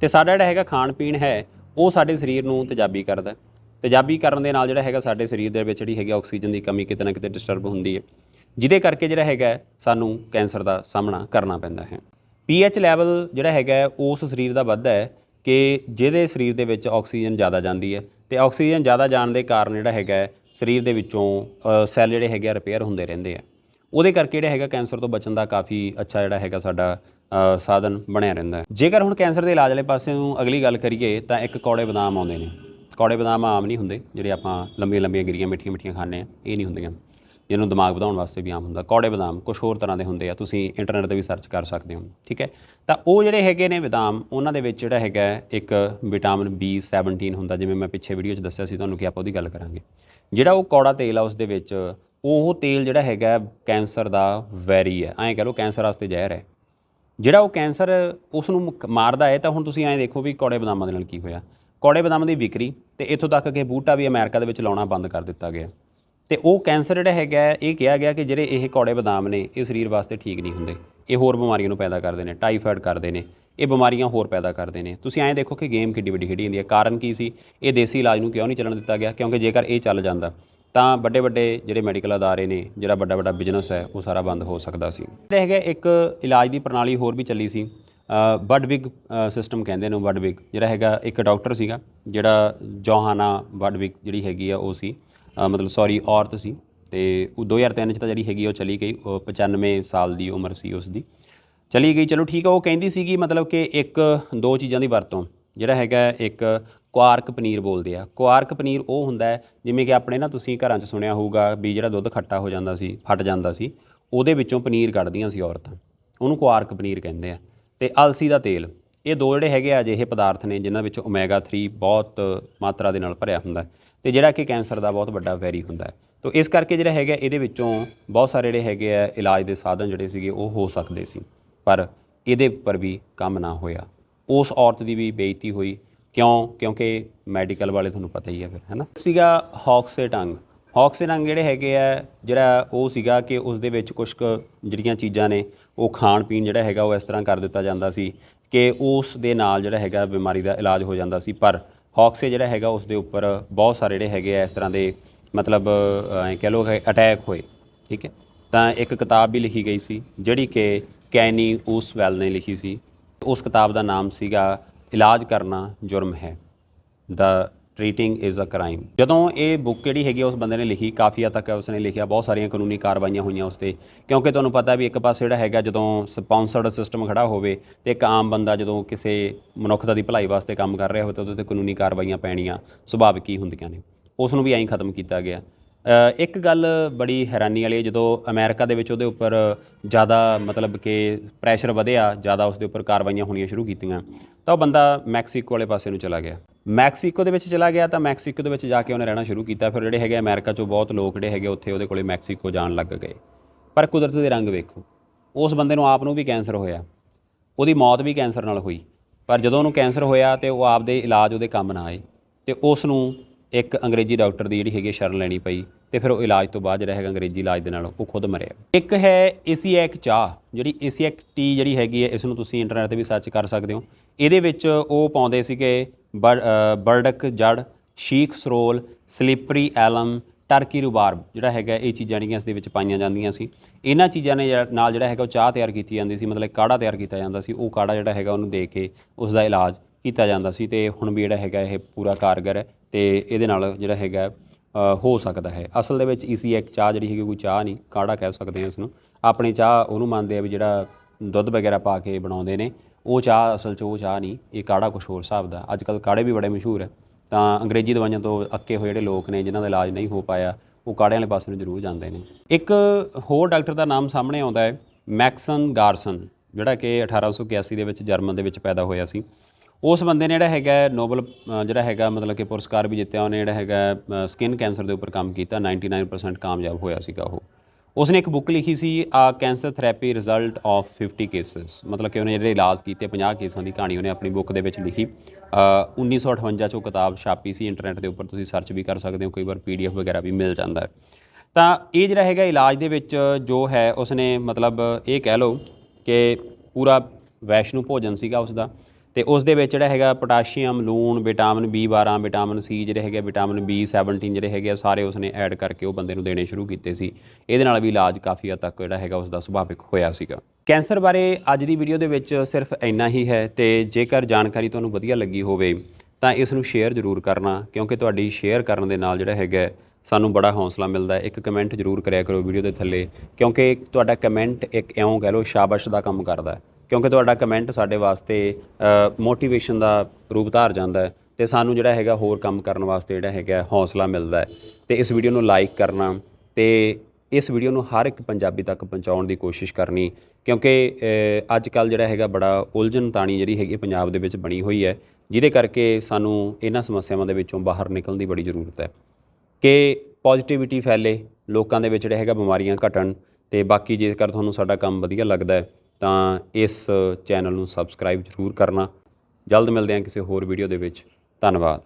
ਤੇ ਸਾਡਾ ਜਿਹੜਾ ਹੈਗਾ ਖਾਣ ਪੀਣ ਹੈ, ਉਹ ਸਾਡੇ ਸਰੀਰ ਨੂੰ ਤੇਜ਼ਾਬੀ ਕਰਦਾ ਤੇਜ਼ਾਬੀ ਕਰਨ ਦੇ ਨਾਲ ਜਿਹੜਾ ਹੈਗਾ ਸਾਡੇ ਸਰੀਰ ਦੇ ਵਿੱਚ ਜਿਹੜੀ ਹੈਗੀ ਆਕਸੀਜਨ ਦੀ ਕਮੀ ਕਿਤੇ ਨਾ ਕਿਤੇ ਡਿਸਟਰਬ ਹੁੰਦੀ ਹੈ। ਜਿਹਦੇ ਕਰਕੇ ਜਿਹੜਾ ਹੈਗਾ ਸਾਨੂੰ ਕੈਂਸਰ ਦਾ ਸਾਹਮਣਾ ਕਰਨਾ ਪੈਂਦਾ ਹੈ। ਪੀਐਚ ਲੈਵਲ ਜਿਹੜਾ ਹੈਗਾ ਉਸ ਸਰੀਰ ਦਾ ਵੱਧਦਾ ਹੈ ਕਿ ਜਿਹਦੇ ਸਰੀਰ ਦੇ ਵਿੱਚ ਆਕਸੀਜਨ ਜ਼ਿਆਦਾ ਜਾਂਦੀ ਹੈ। ਤੇ ਆਕਸੀਜਨ ਜ਼ਿਆਦਾ ਜਾਣ ਦੇ ਕਾਰਨ ਜਿਹੜਾ ਹੈਗਾ ਸਰੀਰ ਦੇ ਵਿੱਚੋਂ ਸੈੱਲ ਜਿਹੜੇ ਹੈਗੇ ਆ, ਰਿਪੇਅਰ ਹੁੰਦੇ ਰਹਿੰਦੇ ਆ। ਉਹਦੇ ਕਰਕੇ ਜਿਹੜਾ ਹੈਗਾ ਕੈਂਸਰ ਤੋਂ ਬਚਣ ਦਾ ਕਾਫੀ ਅੱਛਾ ਜਿਹੜਾ ਹੈਗਾ ਸਾਡਾ ਸਾਧਨ ਬਣਿਆ ਰਹਿੰਦਾ ਹੈ। ਜੇਕਰ ਹੁਣ ਕੈਂਸਰ ਦੇ ਇਲਾਜ ਵਾਲੇ ਪਾਸੇ ਨੂੰ ਅਗਲੀ ਗੱਲ ਕਰੀਏ, ਤਾਂ ਇੱਕ ਕੌੜੇ ਬਦਾਮ ਆਉਂਦੇ ਨੇ। ਕੌੜੇ ਬਦਾਮ ਆਮ ਨਹੀਂ ਹੁੰਦੇ, ਜਿਹੜੇ ਆਪਾਂ ਲੰਬੀਆਂ ਲੰਬੀਆਂ ਗਿਰੀਆਂ ਮਿੱਠੀਆਂ ਮਿੱਠੀਆਂ ਖਾਂਦੇ ਆ ਇਹ ਨਹੀਂ ਹੁੰਦੀਆਂ। ਜਿਹਨੂੰ ਦਿਮਾਗ ਵਧਾਉਣ ਵਾਸਤੇ ਵੀ ਆਮ ਹੁੰਦਾ। ਕੌੜੇ ਬਦਾਮ ਕੁਝ ਹੋਰ ਤਰ੍ਹਾਂ ਦੇ ਹੁੰਦੇ ਆ, ਤੁਸੀਂ ਇੰਟਰਨੈਟ ਤੇ ਵੀ ਸਰਚ ਕਰ ਸਕਦੇ ਹੋ, ਠੀਕ ਹੈ? ਤਾਂ ਉਹ ਜਿਹੜੇ ਹੈਗੇ ਨੇ ਬਦਾਮ, ਉਹਨਾਂ ਦੇ ਵਿੱਚ ਜਿਹੜਾ ਹੈਗਾ ਇੱਕ ਵਿਟਾਮਿਨ B17 ਹੁੰਦਾ, ਜਿਵੇਂ ਮੈਂ ਪਿੱਛੇ ਵੀਡੀਓ 'ਚ ਦੱਸਿਆ ਸੀ, ਤੁਹਾਨੂੰ ਕਿ ਆਪਾਂ ਉਹਦੀ ਗੱਲ ਕਰਾਂਗੇ। ਜਿਹੜਾ ਉਹ ਕੌੜਾ ਤੇਲ ਆ, ਉਸ ਦੇ ਵਿੱਚ ਉਹ ਤੇਲ ਜਿਹੜਾ ਹੈਗਾ ਕੈਂਸਰ ਦਾ ਵੈਰੀ ਹੈ। ਐਂ ਕਹ ਲਓ ਕੈਂਸਰ ਵਾਸਤੇ ਜ਼ਹਿਰ ਹੈ। ਜਿਹੜਾ ਉਹ ਕੈਂਸਰ ਉਸ ਨੂੰ ਮਾਰਦਾ ਹੈ ਤਾਂ ਹੁਣ ਤੁਸੀਂ ਐਂ ਦੇਖੋ ਵੀ ਕੌੜੇ ਬਦਾਮਾਂ ਦੇ ਨਾਲ ਕੀ ਹੋਇਆ। ਕੌੜੇ ਬਦਾਮਾਂ ਦੀ ਵਿਕਰੀ ਤੇ ਇੱਥੋਂ ਤੱਕ ਕਿ ਬੂਟਾ ਵੀ ਅਮਰੀਕਾ ਦੇ ਵਿੱਚ ਲਾਉਣਾ ਬੰਦ ਕਰ ਦਿੱਤਾ ਗਿਆ। ਤੇ ਉਹ ਕੈਂਸਰ ਜਿਹੜਾ ਹੈਗਾ, ਇਹ ਕਿਹਾ ਗਿਆ ਕਿ ਜਿਹੜੇ ਇਹ ਕੌੜੇ ਬਦਾਮ ਨੇ, ਇਹ ਸਰੀਰ ਵਾਸਤੇ ਠੀਕ ਨਹੀਂ ਹੁੰਦੇ। ਇਹ ਹੋਰ ਬਿਮਾਰੀਆਂ ਨੂੰ ਪੈਦਾ ਕਰਦੇ ਨੇ, ਟਾਈਫਾਇਡ ਕਰਦੇ ਨੇ, ਇਹ ਬਿਮਾਰੀਆਂ ਹੋਰ ਪੈਦਾ ਕਰਦੇ ਨੇ। ਤੁਸੀਂ ਐਂ ਦੇਖੋ ਕਿ ਗੇਮ ਕਿੱਡੀ ਵੱਡੀ ਖੇਡੀ ਜਾਂਦੀ ਹੈ। ਕਾਰਨ ਕੀ ਸੀ? ਇਹ ਦੇਸੀ ਇਲਾਜ ਨੂੰ ਕਿਉਂ ਨਹੀਂ ਚੱਲਣ ਦਿੱਤਾ ਗਿਆ? ਕਿਉਂਕਿ ਜੇਕਰ ਇਹ ਚੱਲ ਜਾਂਦਾ ਤਾਂ ਵੱਡੇ ਵੱਡੇ ਜਿਹੜੇ ਮੈਡੀਕਲ ਅਦਾਰੇ ਨੇ, ਜਿਹੜਾ ਵੱਡਾ ਵੱਡਾ ਬਿਜ਼ਨਸ ਹੈ, ਉਹ ਸਾਰਾ ਬੰਦ ਹੋ ਸਕਦਾ ਸੀ। ਜਿਹੜੇ ਹੈਗੇ ਇੱਕ ਇਲਾਜ ਦੀ ਪ੍ਰਣਾਲੀ ਹੋਰ ਵੀ ਚੱਲੀ ਸੀ। ਬਡਵਿਗ ਸਿਸਟਮ ਕਹਿੰਦੇ ਨੇ ਬਡਵਿਗ ਜਿਹੜਾ ਹੈਗਾ ਇੱਕ ਡਾਕਟਰ ਸੀਗਾ, ਜਿਹੜਾ ਜੋਹਾਨਾ ਵਡਵਿਗ ਜਿਹੜੀ ਹੈਗੀ ਆ, ਉਹ ਸੀ। ਮਤਲਬ ਸੌਰੀ ਔਰਤ ਸੀ। ਤੇ ਉਹ 2003 ਚ ਤਾਂ ਜਿਹੜੀ ਹੈਗੀ ਉਹ ਚਲੀ ਗਈ। ਉਹ 95 ਸਾਲ ਦੀ ਉਮਰ ਸੀ ਉਸ ਦੀ। ਚਲੀ ਗਈ। ਚਲੋ ਠੀਕ ਆ, ਉਹ ਕਹਿੰਦੀ ਸੀਗੀ ਮਤਲਬ ਕਿ ਇੱਕ, ਦੋ ਚੀਜ਼ਾਂ ਦੀ ਵਰਤੋਂ। ਜਿਹੜਾ ਹੈਗਾ ਇੱਕ ਕੁਆਰਕ ਪਨੀਰ ਬੋਲਦੇ ਆ। ਕੁਆਰਕ ਪਨੀਰ ਉਹ ਹੁੰਦਾ ਹੈ, ਜਿਵੇਂ ਕਿ ਆਪਣੇ ਨਾ ਤੁਸੀਂ ਘਰਾਂ 'ਚ ਸੁਣਿਆ ਹੋਊਗਾ ਵੀ ਜਿਹੜਾ ਦੁੱਧ ਖੱਟਾ ਹੋ ਜਾਂਦਾ ਸੀ, ਫਟ ਜਾਂਦਾ ਸੀ, ਉਹਦੇ ਵਿੱਚੋਂ ਪਨੀਰ ਕੱਢਦੀਆਂ ਸੀ ਔਰਤਾਂ। ਉਹਨੂੰ ਕੁਆਰਕ ਪਨੀਰ ਕਹਿੰਦੇ ਆ। ਤੇ ਅਲਸੀ ਦਾ ਤੇਲ, ਇਹ ਦੋ ਜਿਹੜੇ ਹੈਗੇ ਆ ਅਜਿਹੇ ਪਦਾਰਥ ਨੇ, ਜਿਨ੍ਹਾਂ ਵਿੱਚ ਓਮੇਗਾ 3 ਬਹੁਤ ਮਾਤਰਾ ਦੇ ਨਾਲ ਭਰਿਆ ਹੁੰਦਾ ਹੈ। ਤੇ ਜਿਹੜਾ ਕਿ ਕੈਂਸਰ ਦਾ ਬਹੁਤ ਵੱਡਾ ਵੈਰੀ ਹੁੰਦਾ ਹੈ। ਤੋ ਇਸ ਕਰਕੇ ਜਿਹੜਾ ਹੈਗਾ, ਇਹਦੇ ਵਿੱਚੋਂ ਬਹੁਤ ਸਾਰੇ ਜਿਹੜੇ ਹੈਗੇ ਆ ਇਲਾਜ ਦੇ ਸਾਧਨ ਜਿਹੜੇ ਸੀਗੇ, ਉਹ ਹੋ ਸਕਦੇ ਸੀ। ਪਰ ਇਹਦੇ ਉੱਪਰ ਵੀ ਕੰਮ ਨਾ ਹੋਇਆ। ਉਸ ਔਰਤ ਦੀ ਵੀ ਬੇਇੱਜ਼ਤੀ ਹੋਈ। ਕਿਉਂ? ਕਿਉਂਕਿ ਮੈਡੀਕਲ ਵਾਲੇ ਤੁਹਾਨੂੰ ਪਤਾ ਹੀ ਹੈ ਫਿਰ, ਹੈਨਾ? ਸੀਗਾ ਹੌਕਸੇ ਟੰਗ। ਹੌਕਸੇ ਟੰਗ ਜਿਹੜੇ ਹੈਗੇ ਆ, ਜਿਹੜਾ ਉਹ ਸੀਗਾ ਕਿ ਉਸ ਦੇ ਵਿੱਚ ਕੁਝ ਕੁ ਜਿਹੜੀਆਂ ਚੀਜ਼ਾਂ ਨੇ, ਉਹ ਖਾਣ ਪੀਣ ਜਿਹੜਾ ਹੈਗਾ ਉਹ ਇਸ ਤਰ੍ਹਾਂ ਕਰ ਦਿੱਤਾ ਜਾਂਦਾ ਸੀ ਕਿ ਉਸ ਦੇ ਨਾਲ ਜਿਹੜਾ ਹੈਗਾ ਬਿਮਾਰੀ ਦਾ ਇਲਾਜ ਹੋ ਜਾਂਦਾ ਸੀ। ਪਰ ਹੌਕਸੇ ਜਿਹੜਾ ਹੈਗਾ ਉਸ ਦੇ ਉੱਪਰ ਬਹੁਤ ਸਾਰੇ ਜਿਹੜੇ ਹੈਗੇ ਆ ਇਸ ਤਰ੍ਹਾਂ ਦੇ ਮਤਲਬ ਐਂ ਕਹਿ ਲਓ ਅਟੈਕ ਹੋਏ, ਠੀਕ ਹੈ? ਤਾਂ ਇੱਕ ਕਿਤਾਬ ਵੀ ਲਿਖੀ ਗਈ ਸੀ, ਜਿਹੜੀ ਕਿ ਕੈਨੀ ਊਸਵੈਲ ਨੇ ਲਿਖੀ ਸੀ। ਉਸ ਕਿਤਾਬ ਦਾ ਨਾਮ ਸੀਗਾ ਇਲਾਜ ਕਰਨਾ ਜੁਰਮ ਹੈ। The treating is a crime ਜਦੋਂ ਇਹ ਬੁੱਕ ਜਿਹੜੀ ਹੈਗੀ ਆ, ਉਸ ਬੰਦੇ ਨੇ ਲਿਖੀ, ਕਾਫੀ ਹੱਦ ਤੱਕ ਉਸਨੇ ਲਿਖਿਆ, ਬਹੁਤ ਸਾਰੀਆਂ ਕਾਨੂੰਨੀ ਕਾਰਵਾਈਆਂ ਹੋਈਆਂ ਉਸ ਤੇ। ਕਿਉਂਕਿ ਤੁਹਾਨੂੰ ਪਤਾ ਵੀ ਇੱਕ ਪਾਸੇ ਜਿਹੜਾ ਹੈਗਾ, ਜਦੋਂ ਸਪਾਂਸਰਡ ਸਿਸਟਮ ਖੜਾ ਹੋਵੇ ਤੇ ਇੱਕ ਆਮ ਬੰਦਾ ਜਦੋਂ ਕਿਸੇ ਮਨੁੱਖਤਾ ਦੀ ਭਲਾਈ ਵਾਸਤੇ ਕੰਮ ਕਰ ਰਿਹਾ ਹੋਵੇ, ਤਾਂ ਉਹਦੇ ਤੇ ਕਾਨੂੰਨੀ ਕਾਰਵਾਈਆਂ ਪੈਣੀਆਂ ਸੁਭਾਵਿਕ ਹੀ ਹੁੰਦੀਆਂ ਨੇ। ਉਸ ਨੂੰ ਵੀ ਐਂ ਖਤਮ ਕੀਤਾ ਗਿਆ। ਇੱਕ ਗੱਲ ਬੜੀ ਹੈਰਾਨੀ ਵਾਲੀ ਹੈ, ਜਦੋਂ ਅਮਰੀਕਾ ਦੇ ਵਿੱਚ ਉਹਦੇ ਉੱਪਰ ਜ਼ਿਆਦਾ ਮਤਲਬ ਕਿ ਪ੍ਰੈਸ਼ਰ ਵਧਿਆ, ਜ਼ਿਆਦਾ ਉਸ ਦੇ ਉੱਪਰ ਕਾਰਵਾਈਆਂ ਹੋਣੀਆਂ ਸ਼ੁਰੂ ਕੀਤੀਆਂ, ਤਾਂ ਉਹ ਬੰਦਾ ਮੈਕਸੀਕੋ ਵਾਲੇ ਪਾਸੇ ਨੂੰ ਚਲਾ ਗਿਆ। ਮੈਕਸੀਕੋ ਦੇ ਵਿੱਚ ਚਲਾ ਗਿਆ ਤਾਂ ਮੈਕਸੀਕੋ ਦੇ ਵਿੱਚ ਜਾ ਕੇ ਉਹਨੇ ਰਹਿਣਾ ਸ਼ੁਰੂ ਕੀਤਾ, ਫਿਰ ਜਿਹੜੇ ਹੈਗੇ ਅਮਰੀਕਾ 'ਚੋਂ ਬਹੁਤ ਲੋਕ ਜਿਹੜੇ ਹੈਗੇ ਉੱਥੇ ਉਹਦੇ ਕੋਲੇ ਮੈਕਸੀਕੋ ਜਾਣ ਲੱਗ ਗਏ। ਪਰ ਕੁਦਰਤ ਦੇ ਰੰਗ ਵੇਖੋ, ਉਸ ਬੰਦੇ ਨੂੰ ਆਪ ਨੂੰ ਵੀ ਕੈਂਸਰ ਹੋਇਆ, ਉਹਦੀ ਮੌਤ ਵੀ ਕੈਂਸਰ ਨਾਲ ਹੋਈ, ਪਰ ਜਦੋਂ ਉਹਨੂੰ ਕੈਂਸਰ ਹੋਇਆ ਤੇ ਉਹ ਆਪਦੇ ਇਲਾਜ ਉਹਦੇ ਕੰਮ ਨਾ ਆਏ, ਤੇ ਉਸ ਨੂੰ ਇੱਕ ਅੰਗਰੇਜ਼ੀ ਡਾਕਟਰ ਦੀ ਜਿਹੜੀ ਹੈਗੀ ਹੈ ਸ਼ਰਨ ਲੈਣੀ ਪਈ ਤੇ ਫਿਰ ਉਹ ਇਲਾਜ ਤੋਂ ਬਾਅਦ ਜਿਹੜਾ ਹੈਗਾ ਅੰਗਰੇਜ਼ੀ ਇਲਾਜ ਦੇ ਨਾਲ ਉਹ ਖੁਦ ਮਰਿਆ। ਇੱਕ ਹੈ ਏਸੀਐਕ ਚਾਹ, ਜਿਹੜੀ ਏਸੀਐਕ ਟੀ ਜਿਹੜੀ ਹੈਗੀ ਹੈ ਇਸ ਨੂੰ ਤੁਸੀਂ ਇੰਟਰਨੈਟ ਤੇ ਵੀ ਸਰਚ ਕਰ ਸਕਦੇ ਹੋ। ਇਹਦੇ ਵਿੱਚ ਉਹ ਪਾਉਂਦੇ ਸੀਗੇ ਬਰ- ਬਰਡਕ ਜੜ, ਸ਼ੀਖ, ਸਰੋਲ, ਸਲੀਪਰੀ, ਐਲਮ, ਟਰਕੀ, ਰੂਬਾਰਬ, ਜਿਹੜਾ ਹੈਗਾ ਇਹ ਚੀਜ਼ਾਂ ਜਿਹੜੀਆਂ ਇਸ ਦੇ ਵਿੱਚ ਪਾਈਆਂ ਜਾਂਦੀਆਂ ਸੀ। ਇਹਨਾਂ ਚੀਜ਼ਾਂ ਨੇ ਨਾਲ ਜਿਹੜਾ ਹੈਗਾ ਉਹ ਚਾਹ ਤਿਆਰ ਕੀਤੀ ਜਾਂਦੀ ਸੀ, ਮਤਲਬ ਕਾੜਾ ਤਿਆਰ ਕੀਤਾ ਜਾਂਦਾ ਸੀ, ਉਹ ਕਾੜਾ ਜਿਹੜਾ ਹੈਗਾ ਉਹਨੂੰ ਦੇ ਕੇ ਉਸ ਦਾ ਇਲਾਜ ਕੀਤਾ ਜਾਂਦਾ ਸੀ ਤੇ ਹੁਣ ਵੀ ਜਿਹੜਾ ਹੈਗਾ ਇਹ ਪੂਰਾ ਕਾਰਗਰ ਹੈ ਤੇ ਇਹਦੇ ਨਾਲ ਜਿਹੜਾ ਹੈਗਾ ਹੋ ਸਕਦਾ ਹੈ। ਅਸਲ ਦੇ ਵਿੱਚ ਈਸੀ ਇੱਕ ਚਾਹ ਜਿਹੜੀ ਹੈਗੀ ਕੋਈ ਚਾਹ ਨਹੀਂ, ਕਾੜਾ ਕਹਿ ਸਕਦੇ ਹਾਂ ਇਸ ਨੂੰ ਆਪਣੀ ਚਾਹ ਉਹਨੂੰ ਮੰਨਦੇ ਆ ਵੀ ਜਿਹੜਾ ਦੁੱਧ ਵਗੈਰਾ ਪਾ ਕੇ ਬਣਾਉਂਦੇ ਨੇ, ਉਹ ਚਾਹ ਅਸਲ 'ਚ ਉਹ ਚਾਹ ਨਹੀਂ, ਇਹ ਕਾੜਾ ਕੁਛ ਹੋਰ ਹਿਸਾਬ ਦਾ। ਅੱਜ ਕੱਲ ਕਾੜੇ ਵੀ ਬੜੇ ਮਸ਼ਹੂਰ ਹੈ। ਤਾਂ ਅੰਗਰੇਜ਼ੀ ਦਵਾਈਆਂ ਤੋਂ ਅੱਕੇ ਹੋਏ ਜਿਹੜੇ ਲੋਕ ਨੇ, ਜਿਨ੍ਹਾਂ ਦਾ ਇਲਾਜ ਨਹੀਂ ਹੋ ਪਾਇਆ, ਉਹ ਕਾੜਿਆਂ ਵਾਲੇ ਪਾਸੇ ਨੂੰ ਜ਼ਰੂਰ ਜਾਂਦੇ ਨੇ। ਇੱਕ ਹੋਰ ਡਾਕਟਰ ਦਾ ਨਾਮ ਸਾਹਮਣੇ ਆਉਂਦਾ ਹੈ, ਮੈਕਸਨ ਗਾਰਸਨ, ਜਿਹੜਾ ਕਿ 1881 ਦੇ ਵਿੱਚ ਜਰਮਨ ਦੇ ਵਿੱਚ ਪੈਦਾ ਹੋਇਆ ਸੀ। ਉਸ ਬੰਦੇ ਨੇ ਜਿਹੜਾ ਹੈਗਾ ਨੋਬਲ ਜਿਹੜਾ ਹੈਗਾ ਮਤਲਬ ਕਿ ਪੁਰਸਕਾਰ ਵੀ ਜਿੱਤਿਆ ਉਹਨੇ ਜਿਹੜਾ ਹੈਗਾ ਸਕਿਨ ਕੈਂਸਰ ਦੇ ਉੱਪਰ ਕੰਮ ਕੀਤਾ 99% ਕਾਮਯਾਬ ਹੋਇਆ ਸੀਗਾ ਉਹ। ਉਸਨੇ ਇੱਕ ਬੁੱਕ ਲਿਖੀ ਸੀ ਆ cancer therapy result of 50 cases ਮਤਲਬ ਕਿ ਉਹਨੇ ਜਿਹੜੇ ਇਲਾਜ ਕੀਤੇ 50 ਕੇਸਾਂ ਦੀ ਕਹਾਣੀ ਉਹਨੇ ਆਪਣੀ ਬੁੱਕ ਦੇ ਵਿੱਚ ਲਿਖੀ। ਅ, 1958 ਚੋਂ ਕਿਤਾਬ ਛਾਪੀ ਸੀ ਇੰਟਰਨੈਟ ਦੇ ਉੱਪਰ ਤੁਸੀਂ ਸਰਚ ਵੀ ਕਰ ਸਕਦੇ ਹੋ ਕਈ ਵਾਰ ਪੀਡੀਐਫ ਵਗੈਰਾ ਵੀ ਮਿਲ ਜਾਂਦਾ ਹੈ। ਤਾਂ ਇਹ ਜਿਹੜਾ ਹੈਗਾ ਇਲਾਜ ਦੇ ਵਿੱਚ ਜੋ ਹੈ ਉਸਨੇ ਮਤਲਬ ਇਹ ਕਹਿ ਲਓ ਕਿ ਪੂਰਾ ਵੈਸ਼ਨੂ ਭੋਜਨ ਸੀਗਾ ਉਸਦਾ। ਤੇ ਉਸ ਦੇ ਵਿੱਚ ਜਿਹੜਾ ਹੈਗਾ ਪੋਟਾਸ਼ੀਅਮ, ਲੂਣ, ਵਿਟਾਮਿਨ B12 ਵਿਟਾਮਿਨ C ਜਿਹੜੇ ਹੈਗੇ ਵਿਟਾਮਿਨ B17 ਜਿਹੜੇ ਹੈਗੇ ਆ, ਸਾਰੇ ਉਸਨੇ ਐਡ ਕਰਕੇ ਉਹ ਬੰਦੇ ਨੂੰ ਦੇਣੇ ਸ਼ੁਰੂ ਕੀਤੇ ਸੀ। ਇਹਦੇ ਨਾਲ ਵੀ ਇਲਾਜ ਕਾਫੀ ਹੱਦ ਤੱਕ ਜਿਹੜਾ ਹੈਗਾ ਉਸਦਾ ਸੁਭਾਵਿਕ ਹੋਇਆ ਸੀਗਾ। ਕੈਂਸਰ ਬਾਰੇ ਅੱਜ ਦੀ ਵੀਡੀਓ ਦੇ ਵਿੱਚ ਸਿਰਫ ਇੰਨਾ ਹੀ ਹੈ ਤੇ ਜੇਕਰ ਜਾਣਕਾਰੀ ਤੁਹਾਨੂੰ ਵਧੀਆ ਲੱਗੀ ਹੋਵੇ, ਤਾਂ ਇਸ ਨੂੰ ਸ਼ੇਅਰ ਜ਼ਰੂਰ ਕਰਨਾ, ਕਿਉਂਕਿ ਤੁਹਾਡੀ ਸ਼ੇਅਰ ਕਰਨ ਦੇ ਨਾਲ ਜਿਹੜਾ ਹੈਗਾ ਸਾਨੂੰ ਬੜਾ ਹੌਸਲਾ ਮਿਲਦਾ ਹੈ। ਇੱਕ ਕਮੈਂਟ ਜ਼ਰੂਰ ਕਰਿਆ ਕਰੋ ਵੀਡੀਓ ਦੇ ਥੱਲੇ, ਕਿਉਂਕਿ ਤੁਹਾਡਾ ਕਮੈਂਟ ਇੱਕ ਇਉਂ ਕਹਿ ਲਓ ਸ਼ਾਬਾਸ਼ ਦਾ ਕੰਮ ਕਰਦਾ ਹੈ। ਕਿਉਂਕਿ ਤੁਹਾਡਾ ਕਮੈਂਟ ਸਾਡੇ ਵਾਸਤੇ ਮੋਟੀਵੇਸ਼ਨ ਦਾ ਰੂਪ ਧਾਰ ਜਾਂਦਾ ਹੈ ਤੇ ਸਾਨੂੰ ਜਿਹੜਾ ਹੈਗਾ ਹੋਰ ਕੰਮ ਕਰਨ ਵਾਸਤੇ ਜਿਹੜਾ ਹੈਗਾ ਹੌਸਲਾ ਮਿਲਦਾ ਹੈ। ਤੇ ਇਸ ਵੀਡੀਓ ਨੂੰ ਲਾਈਕ ਕਰਨਾ ਤੇ ਇਸ ਵੀਡੀਓ ਨੂੰ ਹਰ ਇੱਕ ਪੰਜਾਬੀ ਤੱਕ ਪਹੁੰਚਾਉਣ ਦੀ ਕੋਸ਼ਿਸ਼ ਕਰਨੀ, ਕਿਉਂਕਿ ਅੱਜ ਕੱਲ ਜਿਹੜਾ ਹੈਗਾ ਬੜਾ ਉਲਝਣ ਤਾਣੀ ਜਿਹੜੀ ਹੈਗੀ ਪੰਜਾਬ ਦੇ ਵਿੱਚ ਬਣੀ ਹੋਈ ਹੈ, ਜਿਹਦੇ ਕਰਕੇ ਸਾਨੂੰ ਇਹਨਾਂ ਸਮੱਸਿਆਵਾਂ ਦੇ ਵਿੱਚੋਂ ਬਾਹਰ ਨਿਕਲਣ ਦੀ ਬੜੀ ਜ਼ਰੂਰਤ ਹੈ। ਕਿ ਪੋਜ਼ਿਟਿਵਿਟੀ ਫੈਲੇ, ਲੋਕਾਂ ਦੇ ਵਿੱਚ ਜਿਹੜਾ ਹੈਗਾ ਬਿਮਾਰੀਆਂ ਘਟਣ ਤੇ ਬਾਕੀ ਜੇਕਰ ਤੁਹਾਨੂੰ ਸਾਡਾ ਕੰਮ ਵਧੀਆ ਲੱਗਦਾ ਹੈ ਤਾਂ ਇਸ ਚੈਨਲ ਨੂੰ ਸਬਸਕ੍ਰਾਈਬ ਜ਼ਰੂਰ ਕਰਨਾ। ਜਲਦ ਮਿਲਦੇ ਹਾਂ ਕਿਸੇ ਹੋਰ ਵੀਡੀਓ ਦੇ ਵਿੱਚ। ਧੰਨਵਾਦ।